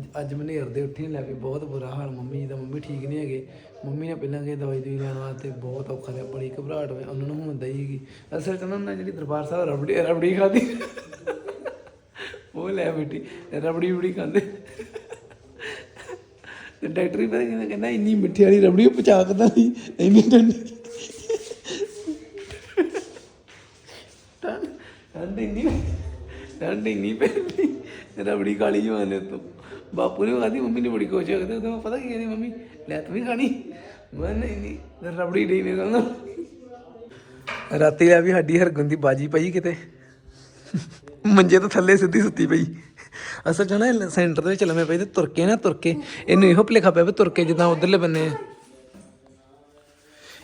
ਅੱਜ- ਅੱਜ ਮਨੇਰ ਦੇ ਉੱਠੇ ਲੈ ਵੀ ਬਹੁਤ ਬੁਰਾ ਹਾਲ। ਮੰਮੀ ਜੀ ਦਾ ਮੰਮੀ ਠੀਕ ਨਹੀਂ ਹੈਗੇ। ਮੰਮੀ ਨੇ ਪਹਿਲਾਂ ਗਏ ਦਵਾਈ ਦੂਈ ਲੈਣ ਵਾਸਤੇ ਬਹੁਤ ਔਖਾ ਰਿਹਾ, ਬੜੀ ਘਬਰਾਹਟ ਹੋਈ। ਉਹਨਾਂ ਨੂੰ ਹੁੰਦਾ ਹੀ ਸੀਗੀ। ਅਸਲ ਚ ਉਹਨਾਂ ਨੇ ਜਿਹੜੀ ਦਰਬਾਰ ਸਾਹਿਬ ਰਬੜੀ ਰਬੜੀ ਖਾਦੀ ਉਹ ਲੈ ਬੇਟੀ, ਰਬੜੀ ਰਬੜੀ ਖਾਂਦੇ। ਤੇ ਡਾਕਟਰ ਵੀ ਪਤਾ ਕਹਿੰਦਾ ਕਹਿੰਦਾ, ਇੰਨੀ ਮਿੱਠੀ ਵਾਲੀ ਰਬੜੀ ਉਹ ਪਚਾ ਕਦਾ ਨਹੀਂ ਇੰਨੀ ਠੰਡੀ ਠੰਡ ਠੰਡ ਇੰਨੀ ਠੰਡ ਇੰਨੀ ਪੈਂਦੀ, ਰਬੜੀ ਕਾਲੀ ਜਵਾਨ ਤੋਂ। ਬਾਪੂ ਨੇ ਖਾਦੀ ਮੰਮੀ ਨੇ ਬੜੀ ਖੁਸ਼ ਹੋ ਗਈ ਉਹਦਾ ਪਤਾ ਕੀ ਕਹਿੰਦੀ, ਮੰਮੀ, ਲੈ ਤੂੰ ਵੀ ਖਾਣੀ? ਮੈਂ ਨਹੀਂ ਨਹੀਂ ਰਬੜੀ ਨਹੀਂ ਨੇ ਰਾਤੀ ਆ ਵੀ ਸਾਡੀ ਹਰਗੁਣ ਦੀ ਬਾਜੀ ਪਈ ਕਿਤੇ। ਮੰਜੇ ਤੋਂ ਥੱਲੇ ਸਿੱਧੀ ਸੁੱਤੀ ਪਈ। ਅਸਲ ਚ ਨਾ ਸੈਂਟਰ ਦੇ ਵਿੱਚ ਲੰਮੇ ਪਈ ਤੇ ਤੁਰਕੇ ਨਾ ਤੁਰ ਕੇ ਇਹਨੂੰ ਇਹੋ ਭਲੇਖਾ ਪਿਆ ਵੀ ਤੁਰ ਕੇ ਜਿੱਦਾਂ ਉਧਰਲੇ ਬੰਨੇ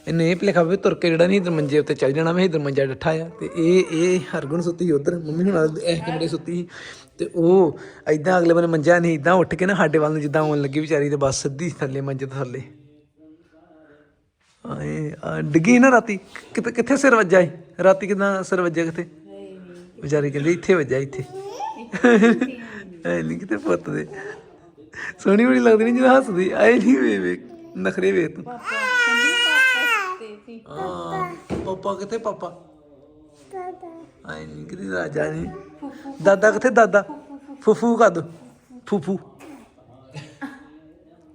ਇਹਨੇ ਇਹ ਭਲੇਖਾ ਵੀ ਤੁਰ ਕੇ ਜਿਹੜਾ ਨਹੀਂ ਇਧਰ ਮੰਜੇ ਉੱਤੇ ਚੱਲ ਜਾਣਾ ਮੈਂ ਇਧਰ ਮੰਜਾ ਡੱਠਾ ਆ। ਤੇ ਇਹ ਇਹ ਹਰਗੁਣ ਸੁੱਤੀ ਉਧਰ, ਮੰਮੀ ਹੁਣ ਇਹ ਕਮਰੇ ਸੁੱਤੀ ਸੀ। ਤੇ ਉਹ ਐਦਾਂ ਅਗਲੇ ਬੰਨੇ ਮੰਜਾ ਨਹੀਂ ਇਦਾਂ ਉੱਠ ਕੇ ਨਾ ਸਾਡੇ ਵੱਲ ਨੂੰ ਜਿੱਦਾਂ ਆਉਣ ਲੱਗੀ ਵਿਚਾਰੀ ਤੇ ਬਸ ਸਿੱਧੀ ਥੱਲੇ, ਮੰਜੇ ਤੋਂ ਥੱਲੇ। ਆਏ ਡਿੱਗੀ ਨਾ ਰਾਤੀ। ਕਿਤੇ, ਕਿੱਥੇ ਸਿਰ ਵੱਜਾ ਏ ਰਾਤੀ ਕਿਦਾਂ ਸਿਰ ਵੱਜਿਆ ਕਿੱਥੇ ਵਿਚਾਰੀ ਕਹਿੰਦੀ ਇੱਥੇ ਵੱਜਾ ਇੱਥੇ। ਐ ਨਹੀਂ ਕਿਤੇ ਪੁੱਤ ਦੇ। ਸੋਹਣੀ ਬੜੀ ਲੱਗਦੀ ਨਹੀਂ ਜਦੋਂ ਹੱਸਦੀ। ਆਏ ਨਹੀਂ ਵੇ ਵੇ, ਨਖਰੇ ਵੇ ਤੂੰ। ਹਾਂ। ਪਾਪਾ ਕਿੱਥੇ ਪਾਪਾ? ਆਏ ਨਹੀਂ ਕਿਤੇ ਰਾਜਾ ਨਹੀਂ ਦਾਦਾ ਕਿੱਥੇ ਦਾਦਾ? ਫੁੱਫੂ ਕਦ ਫੁੱਫੂ।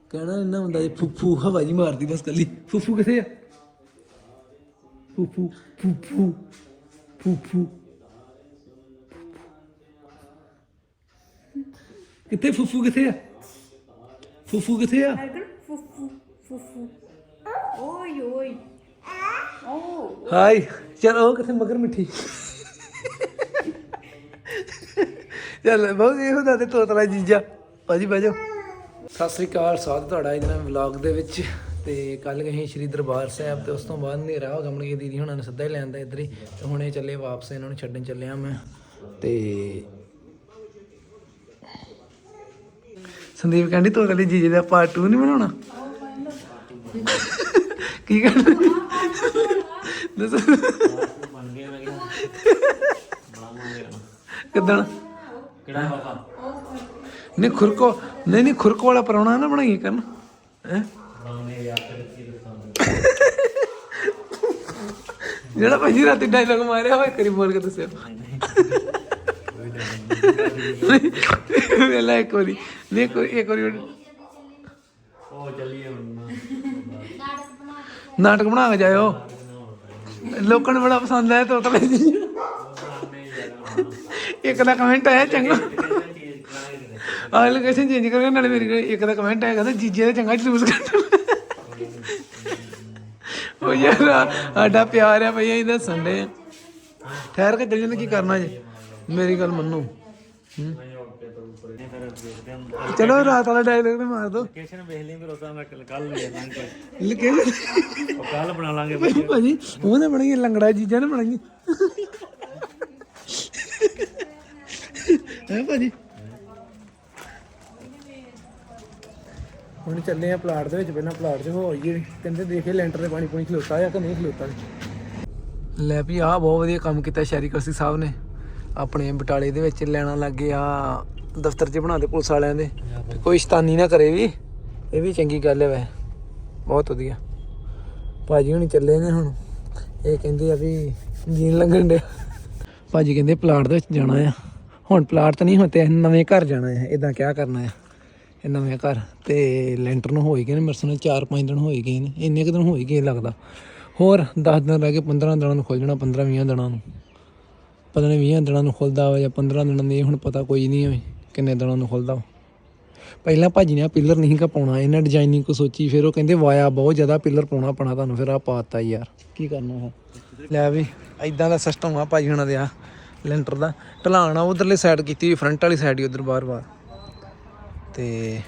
ਕਹਿਣਾ ਇੰਨਾ ਹੁੰਦਾ ਜੀ ਫੁੱਫੂ ਹਵਾ ਜੀ ਮਾਰਦੀ ਬਸ ਕੱਲੀ। ਫੁੱਫੂ ਕਿੱਥੇ ਆ? ਫੁੱਫੂ ਫੁੱਫੂ ਫੁੱਫੂ। ਕਿੱਥੇ ਫੁੱਫੂ ਕਿੱਥੇ ਆ? ਫੁੱਫੂ ਕਿੱਥੇ ਆ? ਫੁੱਫੂ ਫੁੱਫੂ। ਓਏ ਓਏ। ਹਾਈ ਚਲ ਉਹ ਕਿੱਥੇ ਮਗਰ ਮਿੱਠੀ? ਚੱਲ ਬਹੁਤ ਇਹ ਹੁੰਦਾ ਤੇ ਤੋਤਲਾ ਜੀਜਾ। ਭਾਜੀ, ਬਹਿ ਜਾਓ। ਸਤਿ ਸ੍ਰੀ ਅਕਾਲ, ਸਵਾਗਤ ਤੁਹਾਡਾ ਇਹਨਾਂ ਵਲੌਗ ਦੇ ਵਿੱਚ। ਤੇ ਕੱਲ ਗਏ ਸ਼੍ਰੀ ਦਰਬਾਰ ਸਾਹਿਬ ਤੇ ਉਸ ਤੋਂ ਬਾਅਦ ਹਨੇਰਾ ਹੋ ਗਿਆ ਕੇ ਦੀਦੀ ਹੁਣਾਂ ਨੇ ਸਿੱਧਾ ਹੀ ਲੈਂਦਾ ਇੱਧਰ ਹੀ। ਤੇ ਹੁਣੇ ਚੱਲੇ ਵਾਪਸ, ਇਹਨਾਂ ਨੂੰ ਛੱਡਣ ਚੱਲਿਆ ਮੈਂ। ਤੇ ਸੰਦੀਪ ਕਹਿੰਦੀ, ਤੂੰ ਤੋਤਲੇ ਜੀਜੇ ਦਾ ਪਾਰਟ 2 ਨਹੀਂ ਬਣਾਉਣਾ? ਕੀ ਕਹਿੰਦੇ ਦੱਸੋ। ਕਿਦਾਂ ਕਿਹੜਾ ਵਾਲਾ ਨਹੀਂ ਖੁਰਕੋ ਨਹੀਂ ਨਹੀਂ ਖੁਰਕੋ ਵਾਲਾ ਪਰੌਣਾ ਨਾ ਬਣਾਈਏ ਕਰਨ। ਹੈ? ਬਣਾਉਣੇ ਯਾਰ ਤੇ ਕੀ ਦੱਸਾਂ ਜਿਹੜਾ ਭਾਜੀ ਰਾਤੀ ਡਾਇਲੌਗ ਮਾਰਿਆ ਹੋਇਆ ਕਰੀ ਬੋਲ ਕੇ ਦੱਸਿਓ। ਵੇਲਾ ਇੱਕ ਵਾਰੀ। ਨਹੀਂ ਇੱਕ ਵਾਰੀ- ਇੱਕ ਵਾਰੀ ਉਹ ਚੱਲੀਏ ਹੁਣ। ਨਾਟਕ ਬਣਾ ਕੇ ਜਾਇਓ। ਲੋਕਾਂ ਨੂੰ ਬੜਾ ਪਸੰਦ ਆਇਆ ਤੋਤਲੇ ਜੀ ਇੱਕ ਦਾ ਕਮੈਂਟ ਆਇਆ ਚੰਗਾ। ਆ ਲੋਕੇਸ਼ਨ ਚੇਂਜ ਕਰਕੇ ਨਾਲੇ ਮੇਰੀ ਕੋਲ ਇੱਕ ਦਾ ਕਮੈਂਟ ਆਇਆ, ਕਹਿੰਦਾ ਜੀਜੇ ਦਾ ਚੰਗਾ ਜਲੂਸ ਕੱਢ ਉਹ ਯਾਰ, ਸਾਡਾ ਪਿਆਰ ਆ ਭਈਆ ਦੱਸਣ ਸੰਡੇ ਠਹਿਰ ਕੇ ਚੱਲ ਜਾਂਦੇ, ਕੀ ਕਰਨਾ ਜੇ? ਮੇਰੀ ਗੱਲ ਮੰਨੋ। ਹੂੰ। ਚਲੋ ਰਾਤ ਵਾਲਾ ਡਾਇਲੌਗ ਤੇ ਮਾਰ ਦੋ। ਲੋਕੇਸ਼ਨ ਵੇਖ ਲਈ ਫਿਰ ਉਦਾਂ ਮੈਂ ਕੱਲ ਲੈ ਲਾਂਗੇ ਲਿਖੇ ਉਹ ਕੱਲ ਬਣਾ ਲਾਂਗੇ ਭਾਜੀ ਉਹਨੇ ਬਣਾਈ ਲੰਗੜਾ ਜੀਜਾ ਨੇ ਬਣਾਈ ਹੈ ਭਾਜੀ? ਹੁਣ ਚੱਲੇ ਆ ਪਲਾਟ ਦੇ ਵਿੱਚ ਪਹਿਲਾਂ ਪਲਾਟ 'ਚ ਹੋ ਆਈਏ। ਕਹਿੰਦੇ ਦੇਖੇ ਲੈਂਟਰ ਤੇ ਪਾਣੀ ਪੂਣੀ ਖਲੋਤਾ ਆ ਕਿ ਨਹੀਂ ਖਲੋਤਾ? ਲੈ ਵੀ ਆਹ ਬਹੁਤ ਵਧੀਆ ਕੰਮ ਕੀਤਾ ਸ਼ਹਿਰੀ ਕਲਸੀ ਸਾਹਿਬ ਨੇ। ਆਪਣੇ ਬਟਾਲੇ ਦੇ ਵਿੱਚ ਲੈਣਾ ਲੱਗੇ ਆ ਦਫ਼ਤਰ 'ਚ ਬਣਾ ਦੇ ਪੁਲਿਸ ਵਾਲਿਆਂ ਦੇ। ਵੀ ਕੋਈ ਸ਼ਤਾਨੀ ਨਾ ਕਰੇ ਵੀ। ਇਹ ਵੀ ਚੰਗੀ ਗੱਲ ਹੈ ਵੈ ਬਹੁਤ ਵਧੀਆ। ਭਾਜੀ ਹੁਣੀ ਚੱਲੇ ਨੇ ਹੁਣ। ਇਹ ਕਹਿੰਦੇ ਆ ਵੀ ਜੀਣ ਲੱਗਣ ਦੇ ਭਾਜੀ ਕਹਿੰਦੇ ਪਲਾਟ ਦੇ ਵਿੱਚ ਜਾਣਾ ਆ। ਹੁਣ ਪਲਾਟ ਤਾਂ ਨਹੀਂ, ਹੁਣ ਨਵੇਂ ਘਰ ਜਾਣਾ ਆ। ਇਦਾਂ ਕਿਆ ਕਰਨਾ ਆ। ਇਹ ਨਵੇਂ ਘਰ। ਤੇ ਲੈਂਟਰ ਨੂੰ ਹੋਈ ਗਏ ਨੇ ਮੇਰੇ ਸੁਣੇ 4-5 ਦਿਨ ਹੋਈ ਗਏ ਨੇ। ਇੰਨੇ ਕੁ ਦਿਨ ਹੋਈ ਗਏ ਲੱਗਦਾ। ਹੋਰ 10 ਦਿਨ ਰਹਿ ਗਏ 15 ਦਿਨਾਂ ਨੂੰ ਖੁੱਲ ਜਾਣਾ 15-20 ਦਿਨਾਂ ਨੂੰ। ਪਤਾ ਨਹੀਂ 20 ਦਿਨਾਂ ਨੂੰ ਖੁੱਲਦਾ ਵਾ ਜਾਂ 15 ਦਿਨਾਂ ਨੂੰ, ਇਹ ਹੁਣ ਪਤਾ ਕੋਈ ਨਹੀਂ ਹੋਵੇ ਕਿੰਨੇ ਦਿਨਾਂ ਨੂੰ ਖੁੱਲਦਾ ਉਹ। ਪਹਿਲਾਂ ਭਾਜੀ ਨੇ ਪਿੱਲਰ ਨਹੀਂ ਕਾ ਪਾਉਣਾ, ਇਹਨਾਂ ਡਿਜ਼ਾਈਨਿੰਗ ਕੋ ਸੋਚੀ, ਫਿਰ ਉਹ ਕਹਿੰਦੇ ਵਾਇਆ, ਬਹੁਤ ਜ਼ਿਆਦਾ ਪਿੱਲਰ ਪਾਉਣਾ ਪਣਾ ਤੁਹਾਨੂੰ, ਫਿਰ ਆ ਪਾਤਾ ਯਾਰ। ਕੀ ਕਰਨਾ ਹੈ ਲੈ ਵੀ ਐਦਾਂ ਦਾ ਸਿਸਟਮ ਆ ਭਾਜੀ ਹੁਣਾਂ ਦੇ ਆ ਲੈਂਟਰ ਦਾ। ਢਲਾਣ ਆ ਉਧਰਲੇ ਸਾਈਡ ਕੀਤੀ ਫਰੰਟ ਵਾਲੀ ਸਾਈਡ ਹੀ ਉਧਰ ਬਾਰ-ਬਾਰ ਤੇ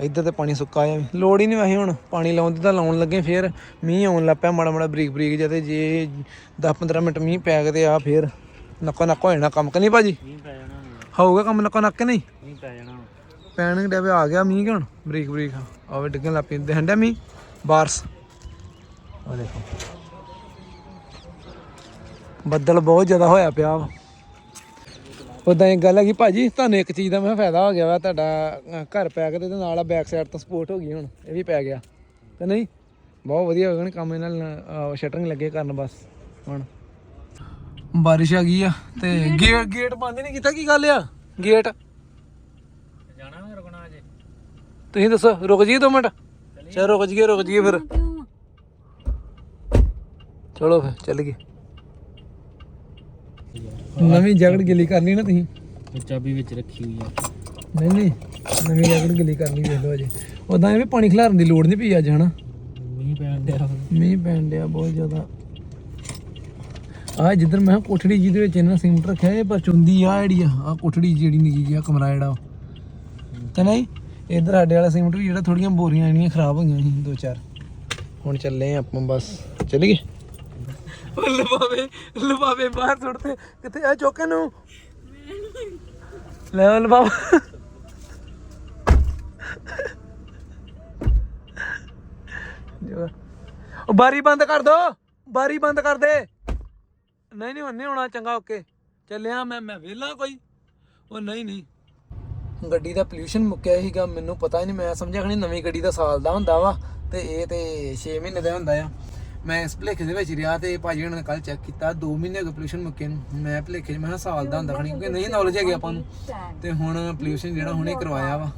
ਇੱਧਰ ਤੇ ਪਾਣੀ ਸੁੱਕਾ ਆ ਲੋੜ ਹੀ ਨਹੀਂ ਵੈਸੇ ਹੁਣ, ਪਾਣੀ ਲਾਉਣ ਦੀ ਤਾਂ ਲਾਉਣ ਲੱਗੇ ਫੇਰ। ਮੀਂਹ ਆਉਣ ਲੱਗ ਪਿਆ ਮਾੜਾ ਮਾੜਾ ਬਰੀਕ ਬਰੀਕ ਜਿਹਾ ਜੇ 10-15 ਮਿੰਟ ਮੀਂਹ ਪੈ ਗਿਆ ਤੇ ਆ ਫੇਰ। ਨੱਕਾ ਨੱਕ ਹੋ ਜਾਣਾ ਕੰਮ, ਕਿ ਨਹੀਂ ਭਾਜੀ? ਮੀਂਹ ਪੈ ਜਾਣਾ। ਹੋਊਗਾ ਕੰਮ ਨੱਕਾ ਨੱਕ ਨਹੀਂ? ਮੀਂਹ ਪੈ ਜਾਣਾ ਹੁਣ। ਪੈਣ ਡੇ ਆ ਗਿਆ ਮੀਂਹ ਕਿ ਹੁਣ? ਬਰੀਕ ਬਰੀਕ। ਆਵੇ ਡਿੱਗਣ ਲੱਗ ਪੈਂਦੇ ਹੰਡਾ ਮੀਂਹ? ਬਾਰਸ। ਆ ਦੇਖੋ। ਬੱਦਲ ਬਹੁਤ ਜ਼ਿਆਦਾ ਹੋਇਆ ਪਿਆ ਵਾ। ਉਦਾਂ ਇੱਕ ਗੱਲ ਹੈ ਕਿ ਭਾਜੀ ਤੁਹਾਨੂੰ ਇੱਕ ਚੀਜ਼ ਦਾ ਮੈਂ ਫਾਇਦਾ ਹੋ ਗਿਆ ਵਾ ਤੁਹਾਡਾ ਘਰ ਪੈ ਕੇ ਤੇ ਨਾਲ ਆ ਬੈਕ ਸਾਈਡ ਤੋਂ ਸਪੋਰਟ ਹੋ ਗਈ ਹੁਣ ਇਹ ਵੀ ਪੈ ਗਿਆ। ਤੇ ਨਹੀਂ? ਬਹੁਤ ਵਧੀਆ ਹੋ ਗਿਆ ਨਾ ਕੰਮ ਇਹਨਾਂ ਨਾਲ ਸ਼ਟਰਿੰਗ ਲੱਗੇ ਕਰਨ ਬਸ ਹੁਣ। ਬਾਰਿਸ਼ ਆ ਗਈ ਆ ਤੇ ਗੇਟ ਗੇਟ ਬੰਦ ਨਹੀਂ ਕੀਤਾ ਕੀ ਗੱਲ ਆ? ਗੇਟ। ਜਾਣਾ ਮੈਂ ਰੁਕਣਾ ਅਜੇ ਤੁਸੀਂ ਦੱਸੋ ਰੁਕ ਜੀ ਦੋ ਮਿੰਟ। ਚਲ ਰੁਕ ਜੀਏ ਰੁਕ ਜੀਏ ਫਿਰ। ਚਲੋ ਫਿਰ ਚੱਲ ਗਏ। ਨਵੀਂ ਜੈਕਟ ਗਿੱਲੀ ਕਰ ਲਈ ਨਾ ਤੁਸੀਂ? ਚਾਬੀ ਵਿੱਚ ਰੱਖੀ ਹੋਈ ਆ। ਨਹੀਂ ਨਹੀਂ ਨਵੀਂ ਜੈਕਟ ਗਿੱਲੀ ਕਰ ਲਈ ਵੇਖ ਲਓ ਅਜੇ। ਉਦਾਂ ਇਹ ਵੀ ਪਾਣੀ ਖਿਲਾਰਨ ਦੀ ਲੋੜ ਨਹੀਂ ਪਈ ਅੱਜ ਹਨਾ? ਮੀਂਹ ਪੈਣ ਡਿਆ। ਮੀਂਹ ਪੈਣ ਡਿਆ ਬਹੁਤ ਜ਼ਿਆਦਾ। ਆ ਜਿੱਧਰ ਮੈਂ ਕਿਹਾ ਕੋਠੜੀ ਜਿਹਦੇ ਵਿੱਚ ਇਹਨਾਂ ਸੀਮਟ ਰੱਖਿਆ, ਇਹ ਪਰ ਚੁੰਦੀ ਆ ਜਿਹੜੀ ਆ, ਆਹ ਕੋਠੜੀ ਜਿਹੜੀ ਨਿੱਕੀ ਜਿਹੀ ਆ, ਕਮਰਾ ਜਿਹੜਾ ਤੇ ਨਹੀਂ, ਇਧਰ ਸਾਡੇ ਵਾਲਾ ਸੀਮਟ ਵੀ ਜਿਹੜਾ ਥੋੜੀਆਂ ਬੋਰੀਆਂ ਜਿਹੜੀਆਂ ਖਰਾਬ ਹੋਈਆਂ ਸੀ, ਦੋ ਚਾਰ। ਹੁਣ ਚੱਲੇ ਆਪਾਂ ਬਸ। ਚੱਲ ਗਏ? ਉਹ ਬਾਹਰ ਸੁੱਟਦੇ ਕਿੱਥੇ ਆ ਚੋਕੇ ਨੂੰ? ਲੈ ਉਹ ਉਹ ਬਾਰੀ ਬੰਦ ਕਰ ਦੋ, ਬਾਰੀ ਬੰਦ ਕਰ ਦੇ। ਨਹੀਂ ਨਹੀਂ ਉਹਨੇ ਹੋਣਾ ਚੰਗਾ ਓਕੇ। ਚੱਲਿਆ ਮੈਂ ਮੈਂ ਵਿਹਲਾ ਕੋਈ। ਉਹ ਨਹੀਂ ਨਹੀਂ। ਗੱਡੀ ਦਾ ਪੋਲੂਸ਼ਨ ਮੁੱਕਿਆ ਸੀਗਾ, ਮੈਨੂੰ ਪਤਾ ਹੀ ਨਹੀਂ, ਮੈਂ ਸਮਝਿਆ ਖਣੀ ਨਵੀਂ ਗੱਡੀ ਦਾ ਸਾਲ ਦਾ ਹੁੰਦਾ ਵਾ ਤੇ ਇਹ ਤੇ 6 ਮਹੀਨੇ ਦਾ ਹੁੰਦਾ ਆ। ਮੈਂ ਇਸ ਭਲੇਖੇ ਦੇ ਵਿੱਚ ਰਿਹਾ ਤੇ ਭਾਜੀ ਉਹਨਾਂ ਨੇ ਕੱਲ ਚੈੱਕ ਕੀਤਾ 2 ਮਹੀਨੇ ਹੋ ਪੋਲੂਸ਼ਨ ਮੁੱਕੇ ਨੂੰ। ਮੈਂ ਭਲੇਖੇ 'ਚ, ਮੈਂ ਕਿਹਾ ਸਾਲ ਦਾ ਹੁੰਦਾ, ਖਣੀ। ਕਿਉਂਕਿ ਨਹੀਂ ਨੌਲੇਜ ਹੈਗੀ ਆਪਾਂ ਨੂੰ। ਤੇ ਹੁਣ ਪੋਲੂਸ਼ਨ ਜਿਹੜਾ ਹੁਣੇ ਕਰਵਾਇਆ ਵਾ।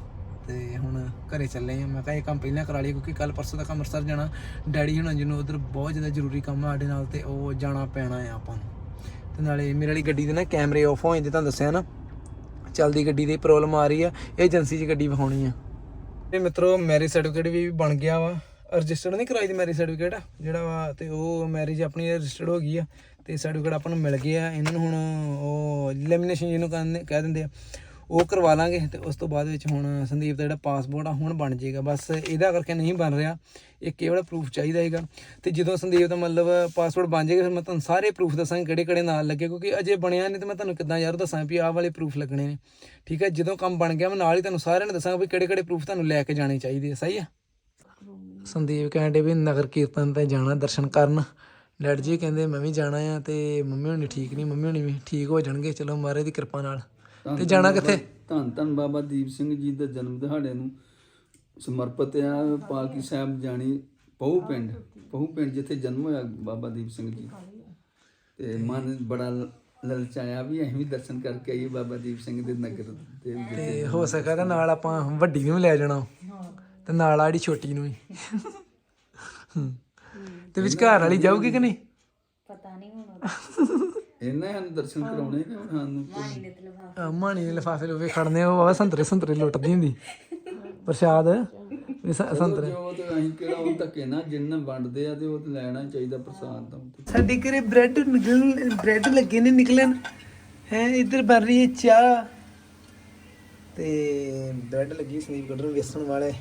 ਤੇ ਹੁਣ ਘਰੇ ਚੱਲੇ ਆ। ਮੈਂ ਕਿਹਾ ਇਹ ਕੰਮ ਪਹਿਲਾਂ ਕਰਾ ਲਈ ਕਿਉਂਕਿ ਕੱਲ ਪਰਸੋਂ ਤੱਕ ਅੰਮ੍ਰਿਤਸਰ ਜਾਣਾ। ਡੈਡੀ ਹੁਣ ਜਿਹਨੂੰ ਨੂੰ ਉਧਰ ਬਹੁਤ ਜ਼ਿਆਦਾ ਜ਼ਰੂਰੀ ਕੰਮ ਆ ਸਾਡੇ ਨਾਲ ਤੇ ਉਹ ਜਾਣਾ ਪੈਣਾ ਆ ਆਪਾਂ ਨੂੰ। ਤੇ ਨਾਲੇ ਮੇਰੇ ਵਾਲੀ ਗੱਡੀ ਦੇ ਨਾ ਕੈਮਰੇ ਆਫ ਹੋ ਜਾਂਦੇ ਤੁਹਾਨੂੰ ਦੱਸਿਆ ਨਾ। ਚੱਲਦੀ ਗੱਡੀ ਦੀ ਪ੍ਰੋਬਲਮ ਆ ਰਹੀ ਆ ਇਹ ਏਜੰਸੀ 'ਚ ਗੱਡੀ ਵਿਖਾਉਣੀ ਆ। ਤੇ ਮਿੱਤਰੋ ਮੈਰਿਜ ਸਰਟੀਫਿਕੇਟ ਵੀ ਬਣ ਗਿਆ ਵਾ। ਰਜਿਸਟਰਡ ਨਹੀਂ ਕਰਾਈ ਦੀ ਮੈਰਿਜ ਸਰਟੀਫਿਕੇਟ ਜਿਹੜਾ ਵਾ ਤੇ ਉਹ ਮੈਰਿਜ ਆਪਣੀ ਰਜਿਸਟਰਡ ਹੋ ਗਈ ਆ। ਤੇ ਸਰਟੀਫਿਕੇਟ ਆਪਾਂ ਨੂੰ ਮਿਲ ਗਿਆ। ਇਹਨਾਂ ਨੂੰ ਹੁਣ ਉਹ ਲੈਮੀਨੇਸ਼ਨ ਜਿਹਨੂੰ ਕਹਿੰਦੇ ਕਹਿ ਦਿੰਦੇ ਆ। ਉਹ ਕਰਵਾ ਲਾਂਗੇ ਤੇ ਉਸ ਤੋਂ ਬਾਅਦ ਵਿੱਚ ਹੁਣ ਸੰਦੀਪ ਦਾ ਜਿਹੜਾ ਪਾਸਪੋਰਟ ਆ, ਹੁਣ ਬਣ ਜਾਏਗਾ। ਬਸ ਇਹਦਾ ਕਰਕੇ ਨਹੀਂ ਬਣ ਰਿਹਾ। ਇਹ ਕੇਵਲ ਪ੍ਰੂਫ ਚਾਹੀਦਾ ਹੈਗਾ। ਤੇ ਜਦੋਂ ਸੰਦੀਪ ਦਾ ਮਤਲਬ ਪਾਸਪੋਰਟ ਬਣ ਜਾਏਗਾ, ਫਿਰ ਮੈਂ ਤੁਹਾਨੂੰ ਸਾਰੇ ਪ੍ਰੂਫ ਦੱਸਾਂਗਾ ਕਿਹੜੇ ਕਿਹੜੇ ਨਾਲ ਲੱਗੇ, ਕਿਉਂਕਿ ਅਜੇ ਬਣਿਆ ਨਹੀਂ ਤੇ ਮੈਂ ਤੁਹਾਨੂੰ ਕਿੱਦਾਂ ਯਾਰ ਦੱਸਾਂ ਵੀ ਆਹ ਵਾਲੇ ਪ੍ਰੂਫ ਲੱਗਣੇ ਨੇ। ਠੀਕ ਹੈ, ਜਦੋਂ ਕੰਮ ਬਣ ਗਿਆ, ਮੈਂ ਨਾਲ ਹੀ ਤੁਹਾਨੂੰ ਸਾਰਿਆਂ ਨੂੰ ਦੱਸਾਂਗਾ ਵੀ ਕਿਹੜੇ ਕਿਹੜੇ ਪ੍ਰੂਫ ਤੁਹਾਨੂੰ ਲੈ ਕੇ ਜਾਣੇ ਚਾਹੀਦੇ ਆ। ਸਹੀ ਹੈ ਸੰਦੀਪ ਕਹਿੰਦੇ ਵੀ ਨਗਰ ਕੀਰਤਨ ਤੇ ਜਾਣਾ ਦਰਸ਼ਨ ਕਰਨ। ਡੈਡ ਜੀ ਕਹਿੰਦੇ ਮੈਂ ਵੀ ਜਾਣਾ ਆ ਤੇ ਮੰਮੀ ਹੁਣੀ ਠੀਕ ਨਹੀਂ, ਮੰਮੀ ਹੁਣੀ ਵੀ ਠੀਕ ਹੋ ਜਾਣਗੇ। ਚਲੋ ਮਹਾਰਾਜ ਦੀ ਕਿਰਪਾ ਨਾਲ। ਤੇ ਜਾਣਾ ਕਿੱਥੇ? ਧੰਨ ਧੰਨ ਬਾਬਾ ਦੀਪ ਸਿੰਘ ਜੀ ਦਾ ਜਨਮ ਦਿਹਾੜੇ ਨੂੰ ਸਮਰਪਿਤ ਆ ਪਾਲਕੀ ਸਾਹਿਬ ਜਾਣੀ ਪਹੂ ਪਿੰਡ ਪਹੂ ਪਿੰਡ ਜਿੱਥੇ ਜਨਮ ਹੋਇਆ ਬਾਬਾ ਦੀਪ ਸਿੰਘ ਜੀ। ਤੇ ਮਨ ਬੜਾ ਲਲਚਾਇਆ ਵੀ ਅਸੀਂ ਵੀ ਦਰਸ਼ਨ ਕਰਕੇ ਆਈਏ ਬਾਬਾ ਦੀਪ ਸਿੰਘ ਦੇ ਨਗਰ ਦੇ। ਤੇ ਹੋ ਸਕਦਾ ਤਾਂ ਨਾਲ ਆਪਾਂ ਵੱਡੀ ਨੂੰ ਵੀ ਲੈ ਜਾਣਾ। ਤੇ ਨਾਲ ਆੜੀ ਛੋਟੀ ਨੂੰ ਵੀ। ਹੂੰ। ਤੇ ਵਿਚਕਾਰ ਵਾਲੀ ਜਾਊਗੀ ਕਿ ਨਹੀਂ? ਪਤਾ ਨਹੀਂ ਹੁਣ। ਇਹਨਾਂ ਸਾਨੂੰ ਦਰਸ਼ਨ ਕਰਾਉਣੇ ਕਿ ਸਾਨੂੰ ਅਹ ਮਾਣੀ ਦੇ ਲਿਫਾਫੇ ਲੋਵੇ ਖੜਨੇ ਉਹ ਬਾਬਾ ਸੰਤਰੇ ਸੰਤਰੇ ਲੁੱਟਦੀ ਹੁੰਦੀ। ਪ੍ਰਸ਼ਾਦ। ਵੀ ਸ- ਸੰਤਰੇ। ਜੋ ਤੇ ਅਸੀਂ ਕਿਹੜਾ ਉਹ ਧੱਕੇ ਨਾ ਜਿੰਨ ਵੰਡਦੇ ਆ ਤੇ ਉਹ ਤੇ ਲੈਣਾ ਚਾਹੀਦਾ ਪ੍ਰਸਾਦ ਤਾਂ ਸਾਡੇ ਘਰੇ ਬ੍ਰੈਡ ਨਿਕਲਣ ਬ੍ਰੈਡ ਲੱਗੇ ਨੇ ਨਿਕਲਣ। ਹੈ ਇੱਧਰ ਬਣ ਰਹੀ ਹੈ ਚਾਹ। ਤੇ ਬ੍ਰੈਡ ਲੱਗੀ ਸੰਦੀਪ ਕੱਢਣ ਵੇਸਣ ਵਾਲੇ।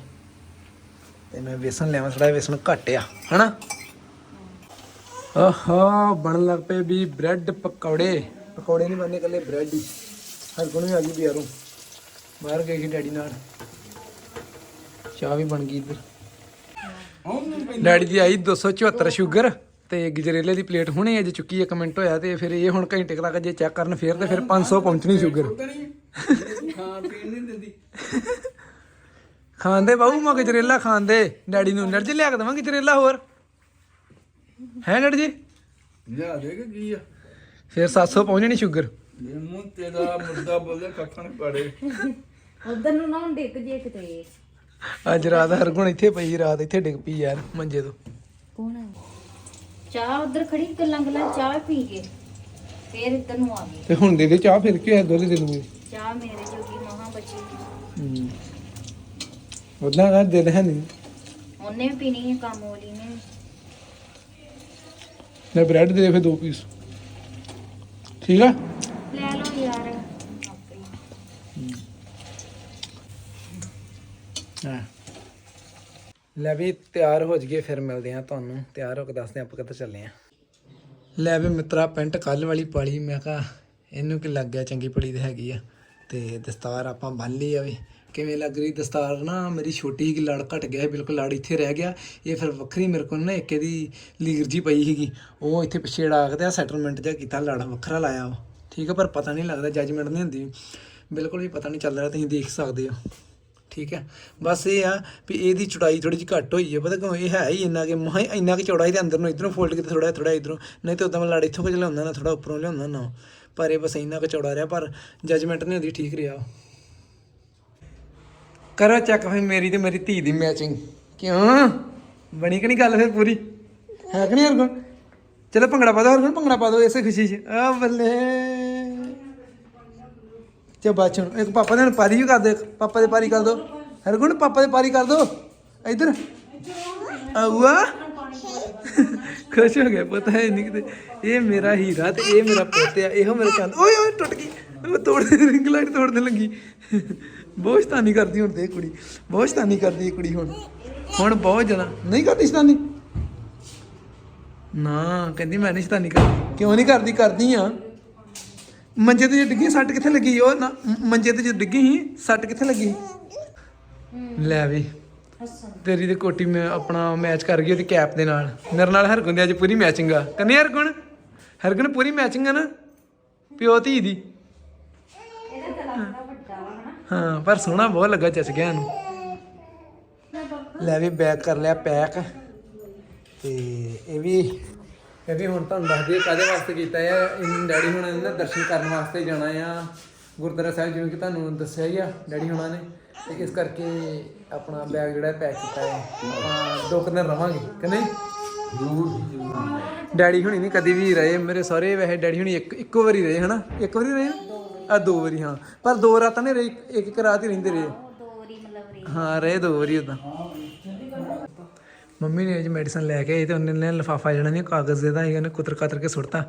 ਤੇ ਮੈਂ ਵੇਸਣ ਲਿਆਵਾਂ ਥੋੜਾ ਵੇਸਣ ਘੱਟ ਆ ਹਨਾ? ਆਹਾ, ਬਣਨ ਲੱਗ ਪਏ ਵੀ ਬ੍ਰੈਡ ਪਕੌੜੇ। ਪਕੌੜੇ ਨਹੀਂ ਬਣਨੇ ਕੱਲੇ ਬ੍ਰੈਡ ਹੀ। ਹਰ ਕੋਣ ਵੀ ਆ ਗਈ ਬਿਆਰੋਂ ਬਾਹਰ ਗਏ ਸੀ ਡੈਡੀ ਨਾਲ। ਚਾਹ ਵੀ ਬਣ ਗਈ ਇੱਧਰ। ਡੈਡੀ ਦੀ ਆਈ 274 ਸ਼ੂਗਰ ਤੇ ਗਜਰੇਲੇ ਦੀ ਪਲੇਟ ਹੁਣੇ ਅੱਜ ਚੁੱਕੀ ਹੈ ਕਮੈਂਟ ਹੋਇਆ ਤੇ ਫਿਰ ਇਹ ਹੁਣ ਘੰਟੇ ਕੁ ਜੇ ਚੈੱਕ ਕਰਨ ਫਿਰ ਤੇ ਫਿਰ 500 ਪਹੁੰਚਣੀ ਸ਼ੂਗਰ। ਖਾਣ ਪੀਣ ਨਹੀਂ ਦਿੰਦੀ ਖਾਂਦੇ ਬਾਹੂ ਮੈਂ ਗਜਰੇਲਾ ਖਾਂਦੇ ਡੈਡੀ ਨੂੰ ਨਰਜ ਲਿਆ ਕੇ ਦੇਵਾਂ ਗਜਰੇਲਾ ਹੋਰ? ਹੈ ਨਰ ਜੀ? ਲਿਆ ਦੇ ਕਿ ਕੀ ਆ? ਫਿਰ 700 ਪਹੁੰਚਣੀ ਸ਼ੂਗਰ? ਇਹ ਮੂੰਹ ਤੇਰਾ ਮੁਰਦਾ ਬੋਲੇ ਕੱਖਣ ਪੜੇ। ਉਧਰ ਨੂੰ ਨਾ ਹੁਣ ਡਿੱਗ ਜੇ ਕਿਤੇ। ਅੱਜ ਰਾਤ ਹਰਗੁਣ ਇੱਥੇ ਪਈ ਰਾਤ ਇੱਥੇ ਡਿੱਗ ਪਈ ਯਾਰ ਮੰਜੇ ਤੋਂ। ਕੌਣ ਹੈ ਚਾਹ ਉਧਰ ਖੜੀ ਗੱਲਾਂ ਗੱਲਾਂ ਚਾਹ ਪੀ ਕੇ ਫੇਰ ਇੱਧਰ ਨੂੰ ਆ ਗਈ। ਤੇ ਹੁਣ ਦੇ ਦੇ ਚਾਹ ਫਿਰ ਕੀ ਹੋਇਆ ਦੋਲੇ ਦੇ ਦੂੰਗੇ। ਚਾਹ ਮੇਰੇ ਜੋਗੀ ਮਹਾ ਬਚੀ। ਹੂੰ। ਉਹਦਾ ਦਾ ਦਿਲ ਹੈ ਨਹੀਂ। ਉਹਨੇ ਵੀ ਪੀਣੀ ਹੈ ਕੰਮ ਵਾਲੀ ਨੇ ਲੈ ਬ੍ਰੈਡ ਦੇ ਦੇ ਫਿਰ ਦੋ ਪੀਸ। ਠੀਕ ਆ? ਲੈ ਲਓ ਯਾਰ। ਆਪੇ ਹੀ। ਲੈ ਵੀ ਤਿਆਰ ਹੋ ਜਗੇ ਫਿਰ ਮਿਲਦੇ ਆ ਤੁਹਾਨੂੰ। ਤਿਆਰ ਹੋ ਕੇ ਦੱਸਦੇ ਆ ਆਪਾਂ ਕਿੱਥੇ ਚੱਲੇ ਆ ਲੈ ਵੀ ਮਿੱਤਰਾ ਪੈਂਟ ਕੱਲ ਵਾਲੀ ਪਾਲੀ। ਮੈਂ ਕਿਹਾ ਇਹਨੂੰ ਕੀ ਲੱਗ ਗਿਆ ਚੰਗੀ ਪੜੀ ਤੇ ਹੈਗੀ ਆ। ਤੇ ਦਸਤਾਰ ਆਪਾਂ ਬੰਨ ਲਈ ਆ ਵੀ। ਕਿਵੇਂ ਲੱਗ ਰਹੀ ਦਸਤਾਰ? ਨਾ, ਮੇਰੀ ਛੋਟੀ ਜਿਹੀ ਲੜ ਘਟ ਗਿਆ ਬਿਲਕੁਲ ਲੜ ਇੱਥੇ ਰਹਿ ਗਿਆ। ਇਹ ਫਿਰ ਵੱਖਰੀ ਮੇਰੇ ਕੋਲ ਨਾ ਇੱਕ ਇਹਦੀ ਲੀਰ ਜੀ ਪਈ ਸੀਗੀ। ਉਹ ਇੱਥੇ ਪਿੱਛੇ ੜਾ ਕੇ ਸੈਟਲਮੈਂਟ ਜਿਹਾ ਕੀਤਾ, ਲੜ ਵੱਖਰਾ ਲਾਇਆ ਵਾ ਠੀਕ ਹੈ ਪਰ ਪਤਾ ਨਹੀਂ ਲੱਗਦਾ ਜੱਜਮੈਂਟ ਨਹੀਂ ਹੁੰਦੀ। ਬਿਲਕੁਲ ਵੀ ਪਤਾ ਨਹੀਂ ਚੱਲ ਰਿਹਾ, ਤੁਸੀਂ ਦੇਖ ਸਕਦੇ ਹੋ। ਠੀਕ ਹੈ ਬਸ ਇਹ ਆ ਵੀ ਇਹਦੀ ਚੌੜਾਈ ਥੋੜੀ ਜਿਹੀ ਘੱਟ ਹੋਈ ਹੈ ਪਤਾ ਕਿਉਂ? ਇਹ ਹੈ ਹੀ ਇੰਨਾ ਕਿ ਮਹਾ ਇੰਨਾ ਕਿ ਚੌੜਾਈ ਦੇ ਅੰਦਰ ਨੂੰ ਇਧਰੋਂ ਫੋਲਡ ਕੀਤਾ ਥੋੜਾ ਥੋੜਾ ਇਧਰੋਂ। ਨਹੀਂ ਤੇ ਉਦਾਂ ਮੈਂ ਲੜ ਇੱਥੋਂ ਕੁਝ ਲਿਆਉਂਦਾ ਨਾ ਥੋੜਾ ਉੱਪਰੋਂ ਲਿਆਉਂਦਾ ਨਾ। ਪਰ ਇਹ ਬਸ ਇੰਨਾ ਕਿ ਚੌੜਾ ਰਿਹਾ, ਪਰ ਜੱਜਮੈਂਟ ਨਹੀਂ ਹੁੰਦੀ ਠੀਕ ਰਿਹਾ। ਕਰੋ ਚੈੱਕ ਫਿਰ ਮੇਰੀ ਤੇ ਮੇਰੀ ਧੀ ਦੀ ਮੈਚਿੰਗ ਕਿਉਂ? ਬਣੀ ਕਿ ਨਹੀਂ ਗੱਲ ਫਿਰ ਪੂਰੀ? ਹੈ ਕਿ ਨਹੀਂ ਹਰਗੁਣ ਚਲੋ ਭੰਗੜਾ ਪਾ ਦੋ ਹਰਗੁਣ ਭੰਗੜਾ ਪਾ ਦੋ ਇਸੇ ਖੁਸ਼ੀ 'ਚ। ਆ ਬੱਲੇ। ਤੇ ਬਾਚਣ ਇੱਕ ਪਾਪਾ ਦੇ ਨਾਲ ਪਾਰੀ ਵੀ ਕਰ ਦੇ ਪਾਪਾ ਦੇ ਪਾਰੀ ਕਰ ਦੋ। ਹਰਗੁਣ ਪਾਪਾ ਦੇ ਪਾਰੀ ਕਰ ਦੋ। ਇੱਧਰ। ਆਉਆ ਖੁਸ਼ ਹੋ ਗਿਆ ਪਤਾ, ਹੈ ਨਹੀਂ ਕਿਤੇ। ਇਹ ਮੇਰਾ ਹੀਰਾ ਤੇ ਇਹ ਮੇਰਾ ਪੁੱਤ ਆ ਇਹੋ ਮੇਰੇ ਚੰਦ। ਓਏ ਓਏ, ਟੁੱਟ ਗਈ। ਉਹ ਤੋੜ ਰਿੰਗ ਲਾਈਟ ਤੋੜਨ ਲੱਗੀ। ਬਹੁਤ ਸ਼ਤਾਨੀ ਕਰਦੀ ਹੁਣ ਤੇ ਇਹ ਕੁੜੀ। ਬਹੁਤ ਸ਼ਤਾਨੀ ਕਰਦੀ ਇਹ ਕੁੜੀ ਹੁਣ। ਹੁਣ ਬਹੁਤ ਜ਼ਿਆਦਾ। ਨਹੀਂ ਕਰਦੀ ਸ਼ਤਾਨੀ? ਨਾ, ਕਹਿੰਦੀ ਮੈਂ ਨਹੀਂ ਸ਼ਤਾਨੀ ਕਰਦੀ। ਕਿਉਂ ਨਹੀਂ ਕਰਦੀ? ਕਰਦੀ ਆ। ਮੰਜੇ ਤੇ ਜੇ ਡਿੱਗੀ, ਸੱਟ ਕਿੱਥੇ ਲੱਗੀ? ਉਹ ਨਾ ਮੰਜੇ ਤੇ ਜੇ ਡਿੱਗੀ ਸੀ, ਸੱਟ ਕਿੱਥੇ ਲੱਗੀ? ਲੈ ਵੀ। ਤੇਰੀ ਤੇ ਕੋਟੀ ਮੈਂ ਆਪਣਾ ਮੈਚ ਕਰ ਗਈ ਉਹਦੀ ਕੈਪ ਦੇ ਨਾਲ। ਮੇਰੇ ਨਾਲ ਹਰਗੁਣ ਦੀ ਅੱਜ ਪੂਰੀ ਮੈਚਿੰਗ ਆ। ਕੰਨੀ ਹਰਗੁਣ ਹਰਗੁਣ, ਪੂਰੀ ਮੈਚਿੰਗ ਆ ਨਾ। ਪਿਓ ਧੀ ਦੀ। ਹਾਂ ਪਰ ਸੋਹਣਾ ਬਹੁਤ ਲੱਗਾ ਗਿਆ ਇਹਨੂੰ ਲੈ ਵੀ ਬੈਗ ਕਰ ਲਿਆ ਪੈਕ ਤੇ ਇਹ ਵੀ ਇਹ ਵੀ ਹੁਣ ਤੁਹਾਨੂੰ ਦੱਸ ਦਈਏ ਕਾਦੇ ਵਾਸਤੇ ਕੀਤਾ ਹੈ ਇਹਨਾਂ ਡੈਡੀ ਹੁਣਾਂ ਨੇ ਨਾ ਦਰਸ਼ਨ ਕਰਨ ਵਾਸਤੇ ਜਾਣਾ ਆ। ਗੁਰਦੁਆਰਾ ਸਾਹਿਬ ਜਿਵੇਂ ਕਿ ਤੁਹਾਨੂੰ ਦੱਸਿਆ ਹੀ ਆ ਡੈਡੀ ਹੁਣਾਂ ਨੇ। ਤੇ ਇਸ ਕਰਕੇ ਆਪਣਾ ਬੈਗ ਜਿਹੜਾ ਪੈਕ ਕੀਤਾ ਹੈ ਆਪਾਂ ਦੋ ਦਿਨ ਰਵਾਂਗੇ ਕਿ ਨਹੀਂ? ਡੈਡੀ ਹੁਣੀ ਨਹੀਂ ਕਦੀ ਵੀ ਰਹੇ ਮੇਰੇ ਸਾਰੇ। ਵੈਸੇ ਡੈਡੀ ਹੁਣੀ ਇੱਕ ਇੱਕੋ ਵਾਰੀ ਰਹੇ ਹਨਾ? ਇੱਕ ਵਾਰੀ ਰਹੇ ਆ ਦੋ ਵਾਰੀ ਹਾਂ। ਪਰ ਦੋ ਰਾਤਾਂ ਨਹੀਂ ਰਹੇ ਇੱਕ- ਇੱਕ ਰਾਤ ਹੀ ਰਹਿੰਦੇ ਰਹੇ। ਦੋ ਵਾਰੀ ਮਤਲਬ ਰੇ ਹਾਂ ਰਹੇ ਦੋ ਵਾਰੀ ਉਦਾਂ ਮੰਮੀ ਨੇ ਅੱਜ ਮੈਡੀਸਨ ਲੈ ਕੇ ਆਈ ਤੇ ਉਹਨੇ ਨੇ ਲਫਾਫਾ ਜਿਹੜਾ ਨਹੀਂ ਕਾਗਜ਼ ਦੇ ਦਾ ਸੀ ਉਹਨੇ ਕੁਤਰ ਕਾਤਰ ਕੇ ਸੁੱਟਤਾ।